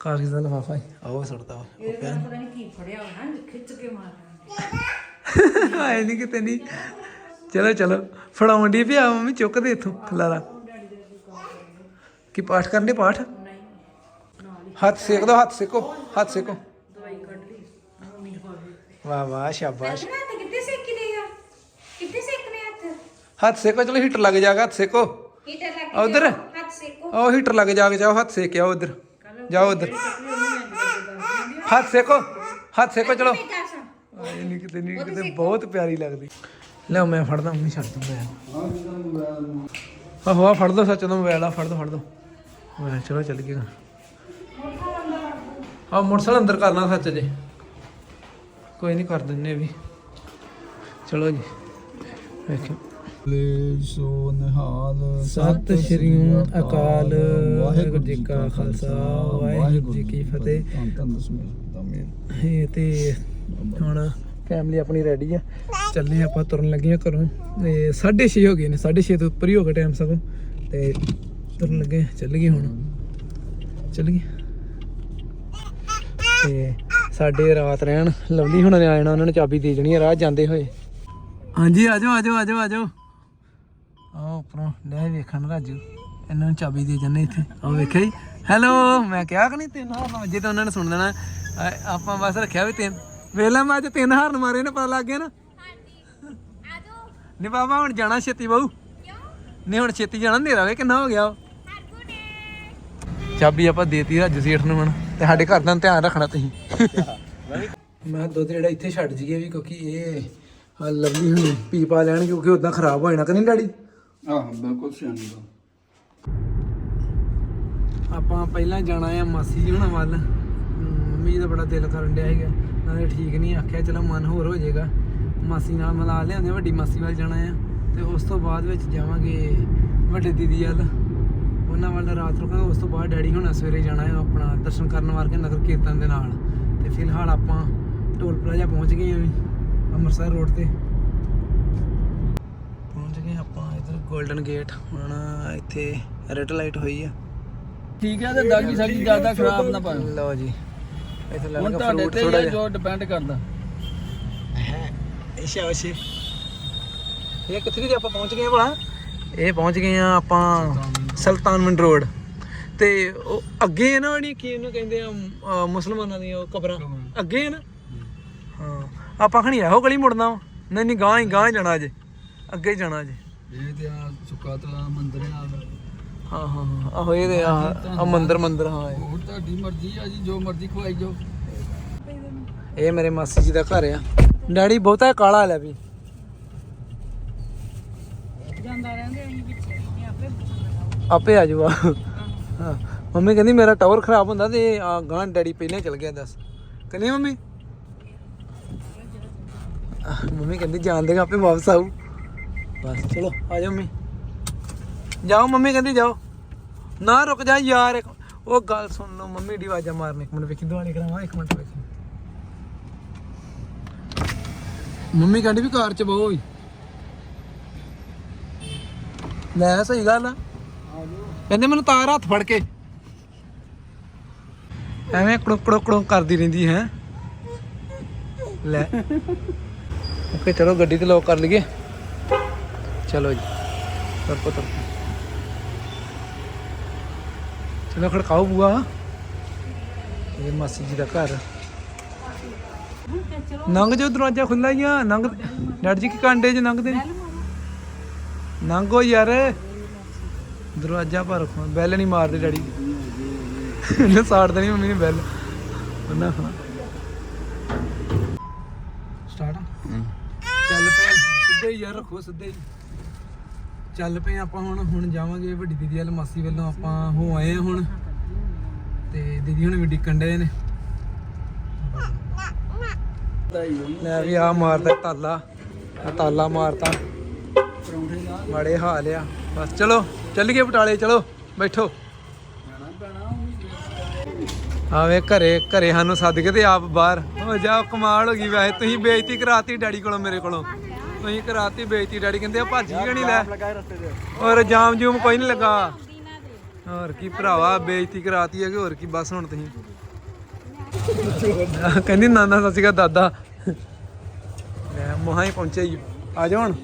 ਕਾਗਜ਼ ਦਾ ਲਫਾਫਾ ਆਹ ਸੁੱਟਤਾ। ਉਹ ਪਤਾ ਨਹੀਂ ਕੀ ਫੜਿਆ ਹੋਣਾ ਖਿੱਚ ਕੇ ਮਾਰਿਆ ਆਏ ਨਹੀਂ ਕਿਤੇ ਨਹੀਂ ਚਲੋ ਚਲੋ। ਫੜਾਉਣ ਦੀ ਪਿਆ ਮੰਮੀ ਚੁੱਕ ਦੇ ਇੱਥੋਂ ਖਲਾਰਾ। ਕੀ ਪਾਠ ਕਰਨ ਦੇ ਪਾਠ? ਹੱਥ ਸੇਕ ਦੋ ਹੱਥ ਸੇਕੋ ਹੱਥ ਸੇਕੋ। ਵਾਹ ਵਾਹ ਸ਼ਾਬਾਸ਼। ਹੱਥ ਕਿੱਥੇ ਸੇਕਦੇ ਆ? ਕਿੱਥੇ ਸੇਕਨੇ ਹੱਥ ਹੱਥ ਸੇਕੋ ਚਲੋ ਹੀਟਰ ਲੱਗ ਜਾਗਾ ਹੱਥ ਸੇਕੋ। ਹੀਟਰ ਲੱਗ ਆ ਉਧਰ? ਹੱਥ ਸੇਕੋ। ਉਹ ਹੀਟਰ ਲੱਗ ਜਾਗੇ ਜਾਓ ਹੱਥ ਸੇਕ ਆਓ ਉਧਰ। ਜਾਓ ਉਧਰ। ਹੱਥ ਸੇਕੋ ਹੱਥ ਸੇਕੋ ਚਲੋ। ਆਏ ਨਹੀਂ ਕਿਤੇ ਨਹੀਂ ਕਿਤੇ ਬਹੁਤ ਪਿਆਰੀ ਲੱਗਦੀ। ਲੈ ਮੈਂ ਫੜਦਾ ਮੰਮੀ ਛੱਡ ਦੂੰ ਮੈਂ ਆਹੋ ਆ ਫੜ ਦੋ ਸੱਚ ਤੋਂ ਮੋਬਾਈਲ ਆ ਫੜ ਦੋ ਫੜ ਦੋ। ਮੈਂ ਚਲੋ ਚੱਲ ਗਿਆ ਆ ਮੋਟਰਸਾਈਕਲ ਅੰਦਰ ਕਰਨਾ ਸੱਚ ਜੇ ਕੋਈ ਨਹੀਂ ਕਰ ਦਿੰਨੇ ਵੀ। ਚਲੋ ਜੀ। ਵੇਖੋ ਲੈ ਸੋ ਨਿਹਾਲ ਸਤਿ ਸ਼੍ਰੀ ਅਕਾਲ, ਵਾਹਿਗੁਰੂ ਜੀ ਕਾ ਖਾਲਸਾ, ਵਾਹਿਗੁਰੂ ਜੀ ਕੀ ਫਤਿਹ। ਇਹ ਤੇ ਹੁਣ ਫੈਮਿਲੀ ਆਪਣੀ ਰੈਡੀ ਆ। ਚੱਲੇ ਆਪਾਂ ਤੁਰਨ ਲੱਗੇ ਆ ਘਰੋਂ। ਤੇ 6:30 ਹੋ ਗਏ ਨੇ 6:30 ਤੋਂ ਉੱਪਰ ਹੀ ਹੋ ਗਿਆ ਟਾਈਮ ਸਗੋਂ। ਤੇ ਤੁਰਨ ਲੱਗੇ ਚੱਲ ਗਏ ਹੁਣ। ਚੱਲ ਗਏ। ਤੇ ਸਾਡੇ ਰਾਤ ਰਹਿਣ ਲਵਲੀ ਹੁਣਾਂ ਨੇ ਆ ਜਾਣਾ ਉਹਨਾਂ ਨੇ ਚਾਬੀ ਦੇ ਜਣੀ ਆ ਰਾਹ ਜਾਂਦੇ ਹੋਏ। ਹਾਂਜੀ ਆਜੋ ਆਜੋ ਆਜੋ ਆਜੋ ਆਹ ਉੱਪਰੋਂ ਲੈ ਵੇਖਣ ਰਾਜੂ ਇਹਨਾਂ ਨੂੰ ਚਾਬੀ ਦੇ ਜੰਨੇ ਇੱਥੇ। ਆਹ ਵੇਖਿਆ ਜੀ। ਹੈਲੋ ਮੈਂ ਕਿਹਾ ਕਿ ਨਹੀਂ ਤਿੰਨ ਹਾਰਨ ਵਜੇ ਤਾਂ ਉਹਨਾਂ ਨੇ ਸੁਣ ਲੈਣਾ। ਆ- ਆਪਾਂ ਬਸ ਰੱਖਿਆ ਵੀ ਤਿੰਨ। ਵੇਲਾ ਮੈਂ ਅੱਜ ਤਿੰਨ ਹਾਰਨ ਮਾਰੇ ਨੇ ਪਤਾ ਲੱਗ ਗਿਆ ਨਾ। ਨਹੀਂ ਬਾਬਾ ਹੁਣ ਜਾਣਾ ਛੇਤੀ ਬਾਊ ਨਹੀਂ ਹੁਣ ਛੇਤੀ ਜਾਣਾ ਹਨੇਰਾ ਵੇ ਕਿੰਨਾ ਹੋ ਗਿਆ? ਚਾਬੀ ਆਪਾਂ ਦੇਤੀ ਰਾਜੂ ਸੇਠ ਨੂੰ ਹੁਣ। ਤੇ ਸਾਡੇ ਘਰ ਦਾ ਧਿਆਨ ਰੱਖਣਾ ਤੁਸੀਂ। ਮੈਂ ਦੁੱਧ ਜਿਹੜਾ ਇੱਥੇ ਛੱਡ ਜੀਏ ਵੀ ਕਿਉਂਕਿ ਇਹ ਲਵਲੀ ਹੁਣ ਪੀ ਪਾ ਲੈਣ ਕਿਉਂਕਿ ਉਦਾਂ ਖਰਾਬ ਹੋ ਜਾਣਾ ਕਿ ਨਹੀਂ ਡੈਡੀ? ਆਹ ਬਿਲਕੁਲ ਸਿਆਣੀ ਦਾ ਆਪਾਂ ਪਹਿਲਾਂ ਜਾਣਾ ਆ ਮਾਸੀ ਜੀ ਹੁਣਾਂ ਵੱਲ। ਮੰਮੀ ਜੀ ਦਾ ਬੜਾ ਦਿਲ ਕਰਨ ਡਿਆ ਹੈਗਾ ਨਾਲੇ ਠੀਕ ਨਹੀਂ ਆਖਿਆ ਚਲੋ ਮਨ ਹੋਰ ਹੋ ਜਾਏਗਾ। ਮਾਸੀ ਨਾਲ ਮਿਲਾ ਲਿਆਉਂਦੇ ਆ, ਵੱਡੀ ਮਾਸੀ ਵੱਲ ਜਾਣਾ ਆ। ਤੇ ਉਸ ਤੋਂ ਬਾਅਦ ਵਿੱਚ ਜਾਵਾਂਗੇ ਵੱਡੇ ਦੀਦੀ ਵੱਲ। ਉਹਨਾਂ ਵੱਲ ਰਾਤ ਰੁਕਾਂਗੇ ਉਸ ਤੋਂ ਬਾਅਦ ਡੈਡੀ ਹੁਣਾਂ ਸਵੇਰੇ ਜਾਣਾ ਹੈ ਆਪਣਾ ਦਰਸ਼ਨ ਕਰਨ ਵਾਸਤੇ ਨਗਰ ਕੀਰਤਨ ਦੇ ਨਾਲ। ਤੇ ਫਿਲਹਾਲ ਆਪਾਂ ਟੋਲ ਪਲਾਜ਼ਾ ਪਹੁੰਚ ਗਏ ਹਾਂ ਅੰਮ੍ਰਿਤਸਰ ਰੋਡ ਤੇ। ਪਹੁੰਚ ਗਏ ਆਪਾਂ ਇਧਰ 골ਡਨ ਗੇਟ ਹੁਣ ਇੱਥੇ ਰੈੱਡ ਲਾਈਟ ਹੋਈ ਆ। ਠੀਕ ਹੈ ਤੇ ਦਾਗੀ ਸਾਡੀ ਜ਼ਿਆਦਾ ਖਰਾਬ ਨਾ ਪਾਓ ਲਓ ਜੀ ਇੱਥੇ ਤੁਹਾਡੇ ਫਰੂਟ ਥੋੜਾ ਹੀ ਹੈ ਜਿਹਾ। ਜੋ ਡਿਪੈਂਡ ਕਰਦਾ। ਇਸ਼ਾ ਵਸ਼ੇ ਇਹ ਕਿੱਥੇ ਜੀ ਆਪਾਂ ਪਹੁੰਚ ਗਏ ਭਲਾ? ਇਹ ਪਹੁੰਚ ਗਏ ਆ ਆਪਾਂ ਸੁਲਤਾਨਵਿੰਡ ਰੋਡ। ਤੇ ਉਹ ਅੱਗੇ ਹੈ ਨਾ ਜਿਹੜੀ ਕੀ ਇਹਨੂੰ ਕਹਿੰਦੇ ਆ ਮੁਸਲਮਾਨਾਂ ਦੀਆਂ ਉਹ ਕਬਰਾਂ। ਅੱਗੇ ਹੈ ਨਾ? ਹਾਂ ਆਪਾਂ ਖਣੀ ਇਹੋ ਗਲੀ ਮੁੜਨਾ ਵਾ। ਨਹੀਂ ਨਹੀਂ ਗਾਂ ਹੀ ਗਾਂ ਹੀ ਜਾਣਾ ਅਜੇ। ਅੱਗੇ ਹੀ ਜਾਣਾ ਅਜੇ। ਇਹ ਤੇ ਆ ਸੁੱਕਾ ਤਲਾ ਮੰਦਿਰ ਆ। ਹਾਂ ਹਾਂ ਹਾਂ ਆਹੋ ਇਹ ਤੇ ਆ ਆ ਮੰਦਰ ਮੰਦਰ ਹਾਂ ਇਹ। ਹੋਰ ਤੁਹਾਡੀ ਮਰਜ਼ੀ ਆ ਜੀ ਜੋ ਮਰਜ਼ੀ ਖਵਾਈ ਜਾਓ। ਇਹ ਮੇਰੇ ਮਾਸੀ ਜੀ ਦਾ ਘਰ ਆ। ਡੈਡੀ ਬਹੁਤਾ ਕਾਲਾ ਲੈ ਵੀ। ਆਪੇ ਆ ਜਾਊਗਾ ਹਾਂ। ਮੰਮੀ ਕਹਿੰਦੀ ਮੇਰਾ ਟਾਵਰ ਖਰਾਬ ਹੁੰਦਾ ਤੇ ਗਾਂ ਡੈਡੀ ਪਹਿਲਾਂ ਚਲ ਗਿਆ, ਦੱਸ। ਕਹਿੰਦੀ ਮੰਮੀ? ਮੰਮੀ ਕਹਿੰਦੀ ਜਾਣ ਦੇਗਾ ਆਪੇ ਵਾਪਸ ਆਊ। ਬਸ, ਚਲੋ, ਆ ਜਾਓ ਮੰਮੀ। ਜਾਓ ਮੰਮੀ, ਕਹਿੰਦੀ ਜਾਓ। ਨਾ ਰੁਕ ਜਾ ਯਾਰ ਉਹ ਗੱਲ ਸੁਣ ਲਓ, ਮੰਮੀ ਦੀ ਆਵਾਜ਼ਾਂ ਮਾਰਨ। ਇੱਕ ਮਿੰਟ ਵੇਖੀ ਦੁਆਲੇ ਕਰਾਵਾਂ, ਇੱਕ ਮਿੰਟ ਵੇਖੀ। ਮੰਮੀ ਕਹਿੰਦੀ ਵੀ ਕਾਰ ਚ ਬਹੁ ਹੋਈ ਲੈ, ਸਹੀ ਗੱਲ ਆ। ਕਹਿੰਦੇ ਮੈਨੂੰ ਤਾਰ ਹੱਥ ਫੜ ਕੇ। ਐਵੇਂ ਕੜੋ ਕੜੋ ਕੜੋ ਕਰਦੀ ਰਹਿੰਦੀ ਹੈ। ਲੈ। ਓਕੇ, ਚਲੋ ਗੱਡੀ ਤੇ ਲੋਕ ਕਰ ਲਈਏ। ਚਲੋ ਜੀ। ਤਰਪੋ ਤਰਪੋ ਚਲੋ, ਖੜਕਾਓ ਬੂਆ। ਇਹ ਮਾਸੀ ਜੀ ਦਾ ਘਰ। ਨੰਗ ਜੋ ਦਰਵਾਜ਼ਾ ਖੁੱਲਾ ਹੀ ਆ। ਨੰਗ ਡੈਡ ਜੀ ਕੀ ਕਾਂਡੇ ਚ ਨੰਗਦੇ ਨੰਗੋ ਯਾਰ। ਦਰਵਾਜ਼ਾ ਪਰ ਰੱਖੋ ਬੈਲ ਨਹੀਂ ਮਾਰਦੇ ਡੈਡੀ। ਇਹਨੇ ਸਾੜਦੇ ਨਹੀਂ ਮੰਮੀ ਨੇ ਬੈਲ। ਉਹਨਾਂ ਸਟਾਰਟ ਚੱਲ ਪਏ ਸਿੱਧੇ ਹੀ ਯਾਰ ਰੱਖੋ ਸਿੱਧੇ ਹੀ। ਚੱਲ ਪਏ ਆਪਾਂ ਹੁਣ ਹੁਣ ਜਾਵਾਂਗੇ ਵੱਡੀ ਦੀਦੀ ਵਾਲ ਮਾਸੀ ਵੱਲੋਂ ਆਪਾਂ ਹੋ ਆਏ ਆ ਹੁਣ। ਤੇ ਦੀਦੀ ਹੁਣ ਵੀ ਡਿੱਕਣ ਡਏ ਨੇ। ਲੈ ਵੀ ਆ ਮਾਰਦਾ ਤਾਲਾ। ਆ ਤਾਲਾ ਮਾਰਤਾ। ਮਾੜੇ ਹਾਲ ਆ। ਬਸ ਚਲੋ। ਚੱਲੀਏ ਬਟਾਲੇ ਚਲੋ ਬੈਠੋ। ਆਵੇ ਘਰੇ ਘਰੇ ਸਾਨੂੰ ਸੱਦ ਕੇ ਤੇ ਆਪ ਬਾਹਰ। ਹੋ ਜਾ ਕਮਾਲ ਹੋ ਗਈ ਵੈਸੇ। ਤੁਸੀਂ ਬੇਇੱਜ਼ਤੀ ਕਰਾਤੀ ਡੈਡੀ ਕੋਲੋਂ ਮੇਰੇ ਕੋਲੋਂ। ਤੁਸੀਂ ਕਰਾਤੀ ਬੇਇੱਜ਼ਤੀ ਡੈਡੀ ਕਹਿੰਦੇ ਆ ਭੱਜ ਹੀ ਨਹੀਂ ਲੈ? ਔਰ ਜਾਮ ਜੂਮ ਕੋਈ ਨਹੀਂ ਲੱਗਾ। ਹੋਰ ਕੀ ਭਰਾਵਾ ਬੇਇੱਜ਼ਤੀ ਕਰਾਤੀ ਹੈ ਕਿ ਹੋਰ ਕੀ ਬਸ ਹੁਣ ਤੁਸੀਂ। ਕਹਿੰਦੀ ਨਾਨਾ ਸ਼੍ਰੀ ਅਕਾਲ ਦਾਦਾ। ਲੈ ਮੋਹਾਂ ਹੀ ਪਹੁੰਚੇ ਜੀ ਆ ਜਾਓ ਹੁਣ।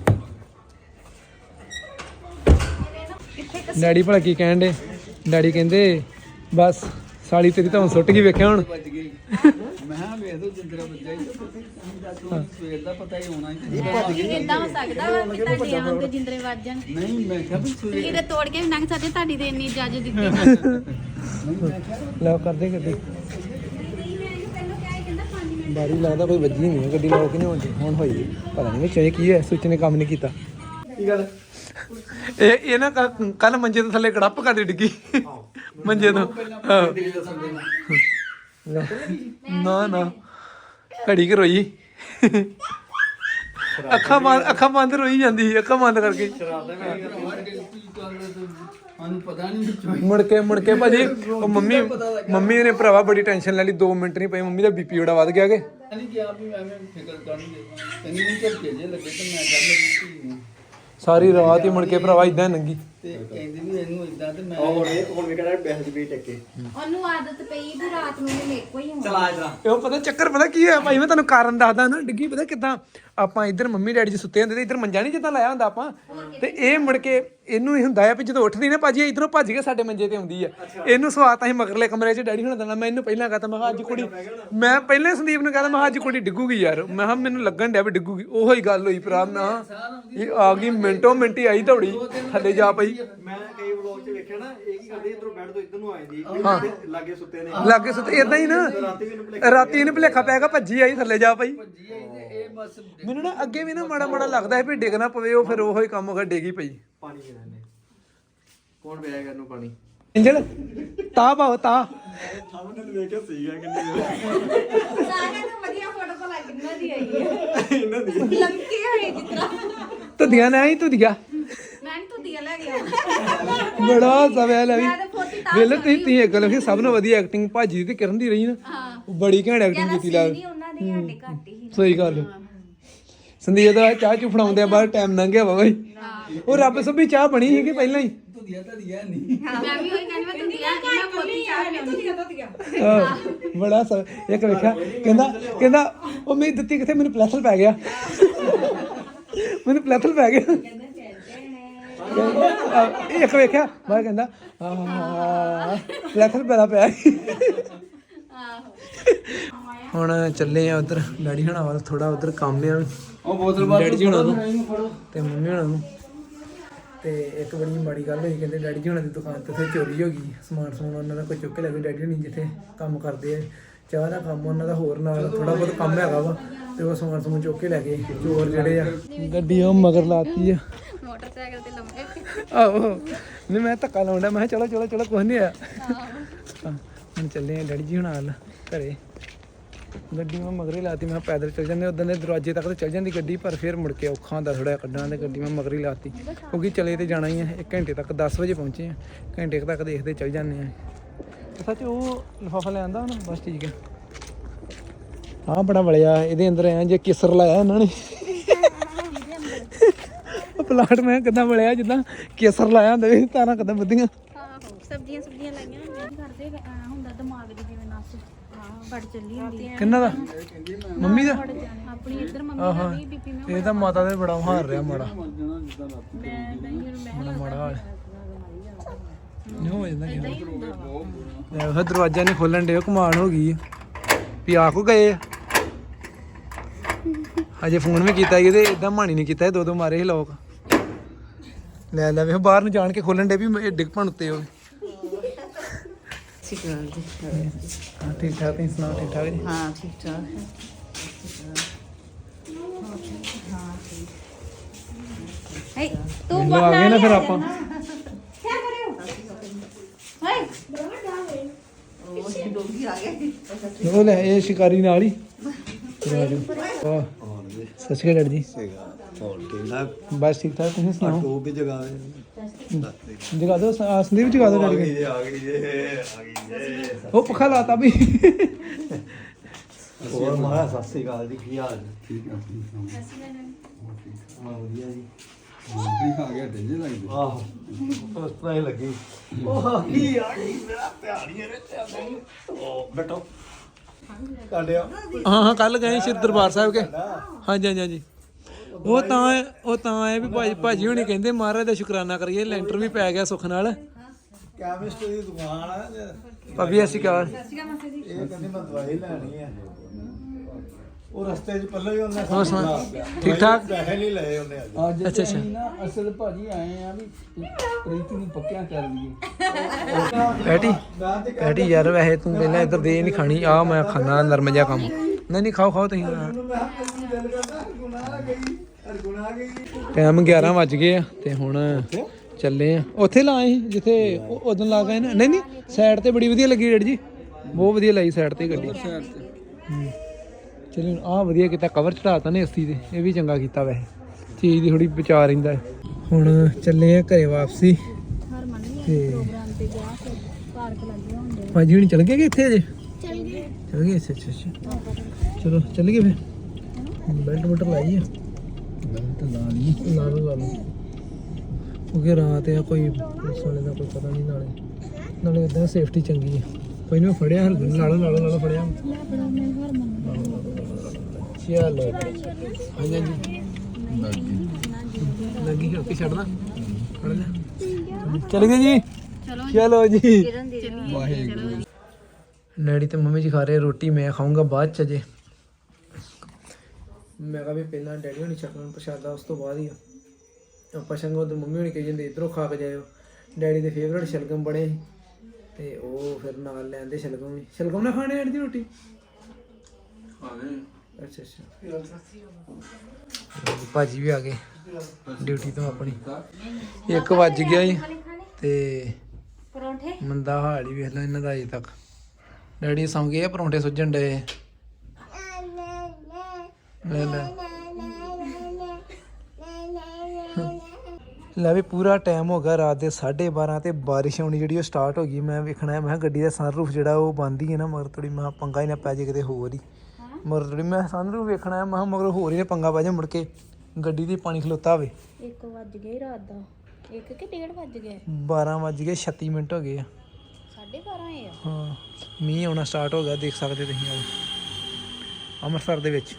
ਡੈਡੀ ਭਲਾ ਕੀ ਕਹਿਣ ਦੇ ਡੈਡੀ ਕਹਿੰਦੇ ਬਸ ਸਾਲੀ ਤੇਰੀ ਤਾਂ ਹੁਣ ਸੁੱਟ ਗਈ ਵੇਖਿਆ ਹੁਣ। ਵੱਜ ਮੈਂ ਵੇਖ ਦੋ ਜਿੰਦਰਾ ਬੱਜਾ ਹੀ ਸਵੇਰ ਦਾ ਪਤਾ ਹੀ ਹੋਣਾ ਹੀ। ਇਦਾਂ ਹੋ ਸਕਦਾ ਵਾ ਕਿ ਤੁਹਾਡੇ ਆਮ ਦੇ ਜਿੰਦਰੇ ਵੱਜਣ ਨਹੀਂ ਮੈਂ ਕਿਹਾ ਵੀ ਸਵੇਰ ਕਿਤੇ ਤੋੜ ਕੇ ਵੀ ਲੰਘ ਸਕਦੇ ਤੁਹਾਡੀ ਤੇ ਇੰਨੀ ਇਜਾਜ਼ਤ ਦਿੱਤੀ। ਲੈ ਕਰਦੇ ਗੱਡੀ। ਬਾਰੀ ਲੱਗਦਾ ਕੋਈ ਵੱਜੀ ਨਹੀਂ ਗੱਡੀ ਲੋਕ ਨਹੀਂ ਹੁੰਦੀ ਹੁਣ ਹੋਈ। ਪਤਾ ਨਹੀਂ ਵਿੱਚ ਇਹ ਕੀ ਹੈ ਸੁੱਚ ਨੇ ਕੰਮ ਨਹੀਂ ਕੀਤਾ। ਕੀ ਗੱਲ? ਇਹ ਇਹ ਨਾ ਕੱਲ ਮੰਜੇ ਦੇ ਥੱਲੇ ਕੜੱਪ ਕਰ ਡਿੱਗੀ। ਮੰਜੇ ਤੋਂ ਨਾ ਨਾ। ਘੜੀ ਕਿ ਰੋਈ। ਅੱਖਾਂ ਬੰਦ ਅੱਖਾਂ ਬੰਦ ਰੋਈ ਜਾਂਦੀ ਸੀ, ਅੱਖਾਂ ਬੰਦ ਕਰਕੇ। ਸਾਨੂੰ ਪਤਾ ਮੁੜ ਕੇ ਮੁੜ ਕੇ ਭਾਜੀ ਉਹ ਮੰਮੀ ਮੰਮੀ ਨੇ ਭਰਾਵਾ ਬੜੀ ਟੈਨਸ਼ਨ ਲੈ ਲਈ 2 ਮਿੰਟ ਨਹੀਂ ਪਈ ਮੰਮੀ ਦਾ ਬੀਪੀ ਬੜਾ ਵੱਧ ਗਿਆ ਕਿ। ਨਹੀਂ ਕਿਹਾ ਵੀ ਐਵੇਂ ਫਿਕਰ ਕਰਨਗੇ ਕਹਿੰਦੀ ਨਹੀਂ ਝਟਕੇ ਜੇ ਲੱਗੇ ਤੇ ਮੈਂ ਕਰ ਲਈ ਸਾਰੀ ਰਾਤ ਹੀ ਮੁੜ ਕੇ ਭਰਾਵਾ ਇਦਾਂ ਨੰਗੀ ਤੇ ਕਹਿੰਦੀ ਵੀ ਇਹਨੂੰ ਇਦਾਂ ਤੇ ਮੈਂ ਉਹਨੂੰ ਆਦਤ ਪਈ ਵੀ ਰਾਤ ਨੂੰ ਇਹਨੇ ਇੱਕੋ ਹੀ ਹੋਣਾ ਉਹ ਪਤਾ ਚੱਕਰ ਪਤਾ ਕੀ ਹੋਇਆ ਭਾਈ? ਮੈਂ ਤੁਹਾਨੂੰ ਕਾਰਨ ਦੱਸਦਾ ਨਾ ਡਿੱਗੀ ਪਤਾ ਕਿਦਾਂ ਆਪਾਂ ਇੱਧਰ ਮੰਮੀ ਡੈਡੀ ਜੀ ਸੁੱਤੇ ਹੁੰਦੇ ਤੇ ਇੱਧਰ ਮੰਜਾ ਨਹੀਂ ਜਿੱਦਾਂ ਲਾਇਆ ਹੁੰਦਾ ਆਪਾਂ? ਤੇ ਇਹ ਮੁੜ ਕੇ ਇਹਨੂੰ ਹੀ ਹੁੰਦਾ ਆ ਵੀ ਜਦੋਂ ਉੱਠਦੀ ਨਾ ਭਾਜੀ ਇਧਰੋਂ ਭੱਜ ਕੇ ਸਾਡੇ ਮੰਜੇ ਤੇ ਆਉਂਦੀ ਆ। ਇਹਨੂੰ ਸਵਾਤ ਅਸੀਂ ਮਗਰਲੇ ਕਮਰੇ 'ਚ ਡੈਡੀ ਹੁਣ ਦੇਣਾ ਮੈਂ ਇਹਨੂੰ ਪਹਿਲਾਂ ਕਹਤਾ ਮੈਂ ਕਿਹਾ ਅੱਜ ਕੁੜੀ ਮੈਂ ਪਹਿਲੇ ਸੰਦੀਪ ਨੂੰ ਕਹਤਾ ਮੈਂ ਕਿਹਾ ਅੱਜ ਕੁੜੀ ਡਿੱਗੂਗੀ ਯਾਰ। ਮੈਂ ਕਿਹਾ ਮੈਨੂੰ ਲੱਗਣ ਡਿਆ ਵੀ ਡਿੱਗੂਗੀ। ਉਹੋ ਹੀ ਗੱਲ ਹੋਈ ਭਰਾ ਮੈਂ ਕਿਹਾ ਇਹ ਆ ਗਈ ਮਿੰਟੋ ਮਿੰਟੀ ਆਈ ਦੌੜੀ ਥੱਲੇ ਜਾ ਪਈ ਮੈਂ ਕਈ ਵਲੌਗ 'ਚ ਵੇਖਿਆ ਨਾ ਇਹ ਕੀ ਕਰਦੇ ਇਧਰੋਂ ਬੈੱਡ ਤੋਂ ਇੱਧਰ ਨੂੰ ਆ ਜਾਂਦੀ ਇਹ ਲਾਗੇ ਸੁੱਤੇ ਨੇ। ਲੱਗੇ ਸੁੱਤੇ ਇਦਾਂ ਹੀ ਨਾ। ਰਾਤੀ ਇਹਨੂੰ ਭਲੇਖਾ ਪੈ ਗਿਆ ਭੱਜੀ ਆਈ ਥੱਲੇ ਜਾ ਪਈ ਇਹ ਬਸ ਮੈਨੂੰ ਨਾ ਅੱਗੇ ਵੀ ਨਾ ਮਾੜਾ ਮਾੜਾ ਲੱਗਦਾ ਹੈ ਵੀ ਡਿੱਗ ਨਾ ਪਵੇ ਉਹ ਫਿਰ ਉਹੋ ਹੀ ਕੰਮ ਹੋ ਡਿੱਗੀ ਪਈ। ਪਾਣੀ ਪੀਣਾ ਨੇ ਕੌਣ ਪਿਆ ਕਰਨ ਪਾਣੀ? ਇੰਜਲ ਤਾ ਭਾਵ ਤਾ। ਥੰਬਨੇਲ ਵੇਖ ਕੇ ਸਹੀ ਹੈ ਕਿੰਨੀ ਸਾਰਿਆਂ ਨੂੰ ਵਧੀਆ ਫੋਟੋ ਭਲਾ ਕਿੰਨਾ ਦੀ ਆਈ ਹੈ। ਇਹਨਾਂ ਦੀ। ਲੰਕੇ ਹੋਏ ਜਿਤਨਾ ਤੁਧੀਆਂ ਨਾ ਹੀ ਤੁਧੀਆਂ ਮੈਂ ਨੀ ਤੁੱਦੀਆਂ ਲੈ ਗਿਆ ਬੜਾ ਲੈ ਤਾਂ ਪੋਤੀ ਤਾਂ ਵੇਲੇ ਤੁਸੀਂ ਤੁਸੀਂ ਇੱਕ ਗੱਲ ਵੇਖੀ ਸਭ ਨੂੰ ਵਧੀਆ ਐਕਟਿੰਗ ਭਾਜੀ ਦੀ ਤੇ ਕਰਨ ਦੀ ਰਹੀ ਨਾ। ਉਹ ਬੜੀ ਘੈਂਟ ਐਕਟਿੰਗ ਕੀਤੀ ਲਾ ਨਹੀਂ ਉਹਨਾਂ ਦੇ ਸਾਡੇ ਘੱਟ ਹੀ ਸਹੀ ਗੱਲ। ਸੰਦੀਪ ਦਾ ਚਾਹ ਚੁ ਫੜਾਉਂਦੇ ਆ ਬਾਹਰ ਟਾਈਮ ਲੰਘਿਆ ਵਾ ਬਈ। ਉਹ ਰੱਬ ਸਭੀ ਚਾਹ ਬਣੀ ਸੀ ਕਿ ਪਹਿਲਾਂ ਹੀ। ਧੁਦੀਆਂ ਧਦੀਆਂ ਨਹੀਂ। ਮੈਂ ਵੀ ਉਹੀ ਕਹਿੰਦੀ ਮੈਂ ਤੁੱਦੀਆਂ ਨਹੀਂ ਮੈਂ ਪੋਤੀ ਚਾਹ ਲਿਆਉਂਦੀ। ਆਹ, ਬੜਾ ਸ ਇੱਕ ਵੇਖਿਆ ਕਹਿੰਦਾ ਕਹਿੰਦਾ ਉਹ ਮੇਰੀ ਦਿੱਤੀ ਕਿੱਥੇ? ਮੈਨੂੰ ਪਲੈਥਲ ਪੈ ਗਿਆ। ਮੈਨੂੰ ਪਲੈਥਲ ਪੈ ਗਿਆ। ਆਹ, ਇੱਕ ਵੇਖਿਆ ਮੈਂ ਕਹਿੰਦਾ ਆ ਪਲੈਥਲ ਪੈਦਾ ਪਿਆ ਹੁਣ ਚੱਲੇ ਆ ਉਧਰ। ਡੈਡੀ ਹੁਣਾਂ ਵੱਲ ਥੋੜਾ ਉਧਰ ਕੰਮ ਆ। ਉਹ ਬੋਤਲ ਬਾਹਰ ਡੈਡੀ ਜੀ ਹੁਣਾਂ ਨੂੰ। ਤੇ ਮੰਮੀ ਹੁਣਾਂ ਨੂੰ। ਤੇ ਇੱਕ ਬੜੀ ਮਾੜੀ ਗੱਲ ਹੋਈ ਕਹਿੰਦੇ ਡੈਡੀ ਜੀ ਹੁਣਾਂ ਦੀ ਦੁਕਾਨ ਤੇ ਉੱਥੇ ਚੋਰੀ ਹੋ ਗਈ। ਸਮਾਨ ਸਮੂਨ ਉਹਨਾਂ ਦਾ ਕੋਈ ਚੁੱਕ ਕੇ ਲੈ ਗਏ। ਡੈਡੀ ਹੁਣੀ ਜਿੱਥੇ ਕੰਮ ਕਰਦੇ ਆ ਚਾਹ ਦਾ ਕੰਮ ਉਹਨਾਂ ਦਾ ਹੋਰ ਨਾਲ ਥੋੜਾ ਬਹੁਤ ਕੰਮ ਹੈਗਾ ਵਾ ਤੇ ਉਹ ਸਮਾਨ ਸਮੂਨ ਚੁੱਕ ਕੇ ਲੈ ਗਏ ਚੋਰ ਜਿਹੜੇ ਆ। ਗੱਡੀ ਉਹ ਮਗਰ ਲਾਤੀ ਆ। ਮੋਟਰਸਾਈਕਲ ਤੇ ਲੰਮੇ ਆਹੋ। ਨਹੀਂ ਮੈਂ ਧੱਕਾ ਲਾਉਂਦਾ ਮੈਂ ਕਿਹਾ ਚਲੋ ਚਲੋ ਚਲੋ ਕੁਝ ਨਹੀਂ ਆ ਹੁਣ ਚੱਲੇ ਆ ਡੈਡੀ ਜੀ ਹੁਣ ਨਾਲ ਘਰੇ। ਗੱਡੀ ਮੈਂ ਮਗਰੀ ਲਾਤੀ, ਮੈਂ ਪੈਦਲ ਚੱਲ ਜਾਂਦੇ ਉਦੋਂ ਦੇ ਦਰਵਾਜ਼ੇ ਤੱਕ ਤੇ ਚੱਲ ਜਾਂਦੀ ਗੱਡੀ, ਪਰ ਫਿਰ ਮੁੜ ਕੇ ਔਖਾ ਹੁੰਦਾ ਥੋੜਾ ਕੱਢਣਾ ਤੇ ਗੱਡੀ ਮੈਂ ਮਗਰੀ ਲਾਤੀ। ਕਿਉਂਕਿ ਚਲੇ ਤੇ ਜਾਣਾ ਹੀ ਹੈ 1 ਘੰਟੇ ਤੱਕ 10 ਵਜੇ ਪਹੁੰਚੇ ਆ। ਘੰਟੇ ਤੱਕ ਦੇਖਦੇ ਚੱਲ ਜਾਂਦੇ ਆ। ਤੇ ਸੱਚ ਉਹ ਲਿਫਾਫਾ ਲੈ ਆਂਦਾ ਨਾ ਬਸ ਠੀਕ ਹੈ ਆਹ ਬੜਾ ਬੜਿਆ ਇਹਦੇ ਅੰਦਰ ਐ ਜੇ ਕਿਸਰ ਲਾਇਆ ਇਹਨਾਂ ਨੇ। ਪਲਾਟ ਮੈਂ ਕਿਦਾਂ ਬੜਿਆ ਜਿੱਦਾਂ ਕੇਸਰ ਲਾਇਆ ਹੁੰਦਾ ਵੀ ਤਾਰਾਂ ਕਦਾਂ ਵਧੀਆਂ। ਆਹੋ ਸਬਜ਼ੀਆਂ ਸਬਜ਼ੀਆਂ ਲਾਈਆਂ ਹੁੰਦੀਆਂ ਕਰਦੇ ਐਂ ਹੁੰਦਾ ਦਿਮਾਗ ਚੱਲੀ ਹੁੰਦੀ ਹੈ ਕਿੰਨਾ ਦਾ? ਮੰਮੀ ਦਾ? ਆਪਣੀ ਇੱਧਰ ਮੰਮੀ ਆਹਾ ਦੀ ਬੀਪੀ ਮੈਂ ਇਹ ਤਾਂ ਮਾਤਾ ਦੇ ਬੜਾ ਹਾਰ ਰਿਹਾ ਮਾੜਾ। ਮੈਂ ਨਹੀਂ ਹੁਣ ਮੈਂ ਮਾੜਾ ਹਾਲ ਨਹੀਂ ਹੋ ਜਾਂਦਾ ਕਿ ਇਹ ਦਰਵਾਜ਼ਾ ਨਹੀਂ ਖੋਲਣ ਦੇ ਕਮਾਲ ਹੋ ਗਈ ਆ। ਵੀ ਆ ਕੋ ਗਏ? ਅਜੇ ਫੋਨ ਵੀ ਕੀਤਾ ਇਹਦੇ ਇਦਾਂ ਮਾਣੀ ਨਹੀਂ ਕੀਤਾ ਇਹ ਦੋ ਦੋ ਮਾਰੇ ਸੀ ਲੋਕ। ਲੈ ਲੈ ਵੇ ਬਾਹਰ ਨੂੰ ਜਾਣ ਕੇ ਖੋਲਣ ਦੇ ਵੀ ਇਹ ਡਿੱਗ ਪਣ ਉੱਤੇ ਉਹ ਹਾਂ ਠੀਕ ਠਾਕ ਤੁਸੀਂ ਸੁਣਾਓ ਠੀਕ ਠਾਕ ਜੀ? ਹਾਂ ਠੀਕ ਠਾਕ। ਹੈ ਹੇ ਤੂੰ ਮਿਲੋ ਆ ਗਏ ਨਾ ਫਿਰ ਆਪਾਂ। ਉਹ ਡੋਗੀ ਆ ਗਏ। ਉਹ ਲੈ ਇਹ ਸ਼ਿਕਾਰੀ ਨਾਲ ਹੀ। ਚਲੋ ਆ ਜਾਓ। ਸਤਿ ਸ਼੍ਰੀ ਅਕਾਲ ਡੈਡੀ ਜੀ। ਬਸ ਠੀਕ ਠਾਕ ਤੁਸੀਂ ਸੁਣਾਓ? ਟੋਪ ਵੀ ਜਗਾਵੇ ਜਗਾ ਦਿਓ ਸ- ਸੰਦੀਪ ਜਗਾ ਦਿਓ ਡੈਡੀ ਜੇ ਆ ਗਈ ਜੇ ਆ ਗਈ ਜੇ। ਉਹ ਪੱਖਾ ਲਾਤਾ ਵੀ। ਹੋਰ ਮਾਰਾ ਸਤਿ ਸ੍ਰੀ ਅਕਾਲ ਜੀ ਕੀ ਹਾਲ? ਜੀ ਠੀਕ ਆ ਠੀਕ ਆ? ਹਾਂ ਵਧੀਆ ਜੀ। ਆ ਗਿਆ ਢਿੱਲੇ ਲੱਗਦੇ ਆਹੋ ਉਸ ਤਰ੍ਹਾਂ ਹੀ ਲੱਗੀ। ਉਹ ਆ ਗਈ ਆ ਗਈ ਮੇਰਾ ਧਿਆਨ ਹੀ ਇਹਦੇ ਤੇ ਆਉਂਦਾ ਨਹੀਂ ਉਹ ਬੈਠੋ। ਕਾਂਡਿਆ ਹਾਂ ਹਾਂ ਕੱਲ ਗਏ ਸ਼੍ਰੀ ਦਰਬਾਰ ਸਾਹਿਬ ਕੇ। ਹਾਂਜੀ ਹਾਂਜੀ ਹਾਂਜੀ। ਉਹ ਤਾਂ ਉਹ ਤਾਂ ਹੈ ਵੀ ਭਾਜੀ ਭਾਜੀ ਹੁਣੀ ਕਹਿੰਦੇ ਮਹਾਰਾਜ ਦਾ ਸ਼ੁਕਰਾਨਾ ਕਰੀਏ ਲੈਂਟਰ ਵੀ ਪੈ ਗਿਆ ਸੁੱਖ ਨਾਲ ਕੈਮਿਸਟ ਦੀ ਦੁਕਾਨ ਆ ਭਾਬੀ ਅਸੀਂ ਕਾਲ ਇਹ ਕਹਿੰਦੀ ਮੈਂ ਦਵਾਈ ਲੈਣੀ ਹੈ ਉਹ ਰਸਤੇ 'ਚ ਪਹਿਲਾਂ ਹੀ ਉਹਨੇ ਹੋਰ ਸੁਣਾ ਠੀਕ ਠਾਕ ਪੈਸੇ ਨਹੀਂ ਲਏ ਉਹਨੇ ਅੱਜ ਅੱਜ ਅੱਛਾ, ਅੱਛਾ। ਨਾ ਅਸਲ ਭਾਜੀ ਆਏ ਆ ਵੀ ਪ੍ਰੀਤੀ ਨੂੰ ਪੱਕਿਆ ਕਰ ਲਈਏ ਬੈਠੀ ਬੈਠੀ ਯਾਰ ਵੈਸੇ ਤੂੰ ਪਹਿਲਾਂ ਇੱਧਰ ਦੇ ਨਹੀਂ ਖਾਣੀ ਆ ਮੈਂ ਖਾਣਾ ਨਰਮ ਜਿਹਾ ਕੰਮ ਨਹੀਂ ਨਹੀਂ ਖਾਓ ਖਾਓ ਤੁਸੀਂ ਟਾਈਮ 11 ਵੱਜ ਗਏ ਆ ਤੇ ਹੁਣ ਚੱਲੇ ਆ। ਉੱਥੇ ਲਾਏ ਜਿੱਥੇ ਉਦੋਂ ਲਾ ਗਏ ਨਾ। ਨਹੀਂ ਨਹੀਂ ਸਾਈਡ ਤੇ ਬੜੀ ਵਧੀਆ ਲੱਗੀ ਡੇਡ ਜੀ। ਬਹੁਤ ਵਧੀਆ ਲਾਈ ਸਾਈਡ ਤੇ ਗੱਡੀ। ਚਲੋ ਆ ਵਧੀਆ ਕੀਤਾ ਕਵਰ ਚੜਾਤਾ ਨੇ ਏਸੀ ਦੇ ਇਹ ਵੀ ਚੰਗਾ ਕੀਤਾ ਵੈਸੇ। ਚੀਜ਼ ਦੀ ਥੋੜੀ ਬਚਾ ਰਹਿੰਦਾ। ਹੁਣ ਚੱਲੇ ਆ ਘਰੇ ਵਾਪਸੀ। ਤੇ ਪ੍ਰੋਗਰਾਮ ਤੇ ਗਿਆ ਫਿਰ ਪਾਰਕ ਲੱਗੇ ਹੁੰਦੇ ਭਾਜੀ ਹੁਣੀ ਚਲ ਗਏ ਕਿ ਇੱਥੇ ਅਜੇ ਚੱਲ ਗਏ। ਚਲ ਗਏ ਅੱਛਾ ਅੱਛਾ ਅੱਛਾ। ਚਲੋ ਚੱਲ ਗਏ ਫਿਰ। ਬੈਲਟ ਬੁਲਟ ਲਾਈ ਬੈਲਟ ਲਾ ਲਈ ਲਾ ਲਓ ਲਾ ਲਓ। ਕਿਉਂਕਿ ਰਾਤ ਆ ਕੋਈ ਪੁਲਿਸ ਵਾਲੇ ਦਾ ਕੋਈ ਪਤਾ ਨਹੀਂ ਨਾਲੇ ਨਾਲੇ ਇਦਾਂ ਸੇਫਟੀ ਚੰਗੀ ਹੈ ਕੋਈ ਨਹੀਂ ਫੜਿਆ ਹਰ ਦਿਨ। ਲਾ ਲਓ ਲਾ ਲਓ ਲਾ ਲਓ ਫੜਿਆ। ਚਲੋ। ਹਾਂਜੀ ਹਾਂਜੀ। ਲੱਗੀ ਹੋ ਕੇ ਛੱਡਣਾ ਫੜ ਲੈ ਚਲ ਗਏ ਜੀ। ਚਲੋ ਜੀ। ਦੇ ਡੈਡੀ ਤੇ ਮੰਮੀ ਜੀ ਖਾ ਰਹੇ ਰੋਟੀ ਮੈਂ ਖਾਊਂਗਾ ਬਾਅਦ ਚ ਜੇ ਮੈਂ ਕਹਾਂ ਵੀ ਪਹਿਲਾਂ ਡੈਡੀ ਹੋਣੀ ਛਕਣ ਪ੍ਰਸ਼ਾਦਾ ਉਸ ਤੋਂ ਬਾਅਦ ਹੀ ਆ। ਆਪਾਂ ਸੰਗ ਉਧਰ ਮੰਮੀ ਹੋਣੀ ਕਹੀ ਜਾਂਦੇ ਇਧਰੋਂ ਖਾ ਕੇ ਜਾਇਓ। ਡੈਡੀ ਦੇ ਫੇਵਰਟ ਸ਼ਲਗਮ ਬਣੇ ਸੀ। ਤੇ ਉਹ ਫਿਰ ਨਾਲ ਲੈਂਦੇ ਸ਼ਲਗਮ ਵੀ। ਸ਼ਲਗਮ ਨਾ ਖਾਣੇ ਡੈਡੀ ਦੀ ਰੋਟੀ? ਅੱਛਾ ਅੱਛਾ। ਭਾਜੀ ਵੀ ਆ ਗਏ। ਡਿਊਟੀ ਤੋਂ ਆਪਣੀ। 1 ਵੱਜ ਗਿਆ ਜੀ। ਤੇ ਪਰੌਂਠੇ? ਮੰਦਾ ਹਾਲ ਹੀ ਵੇਖ ਲਓ ਇਹਨਾਂ ਦਾ ਅਜੇ ਤੱਕ। ਡੈਡੀ ਸੌਂ ਗਏ ਆ ਪਰੌਂਠੇ ਸੁੱਜਣ ਡਏ ਲੈ ਲੈ ਲੈ ਵੀ ਪੂਰਾ ਟਾਈਮ ਹੋ ਗਿਆ ਰਾਤ ਦੇ 12:30 ਤੇ ਬਾਰਿਸ਼ ਆਉਣੀ ਜਿਹੜੀ ਉਹ ਸਟਾਰਟ ਹੋ ਗਈ ਮੈਂ ਵੇਖਣਾ ਹੈ ਮੈਂ ਕਿਹਾ ਗੱਡੀ ਦਾ ਸਨਰੂਫ ਜਿਹੜਾ ਉਹ ਬੰਦ ਹੀ ਹੈ ਨਾ ਮਗਰ ਥੋੜੀ ਮੈਂ ਕਿਹਾ ਪੰਗਾ ਹੀ ਨਾ ਪੈ ਜੇ ਕਿਤੇ ਹੋਰ ਹੀ ਮਗਰ ਥੋੜੀ ਮੈਂ ਸਨਰੂਫ ਵੇਖਣਾ ਹੈ ਮੈਂ ਕਿਹਾ ਮਗਰ ਹੋਰ ਹੀ ਨਾ ਪੰਗਾ ਪੈ ਜਾ ਮੁੜ ਕੇ ਗੱਡੀ ਦੀ ਪਾਣੀ ਖਲੋਤਾ ਹੋਵੇ 1 ਵੱਜ ਗਏ ਰਾਤ ਦਾ 1 ਕਿ 1:30 ਵੱਜ ਗਏ 12 ਵੱਜ ਗਏ 36 ਮਿੰਟ ਹੋ ਗਏ ਆ 12:30 ਆਏ ਆ ਹਾਂ ਮੀਂਹ ਆਉਣਾ ਸਟਾਰਟ ਹੋ ਗਿਆ ਦੇਖ ਸਕਦੇ ਤੁਸੀਂ ਆਓ ਅੰਮ੍ਰਿਤਸਰ ਦੇ ਵਿੱਚ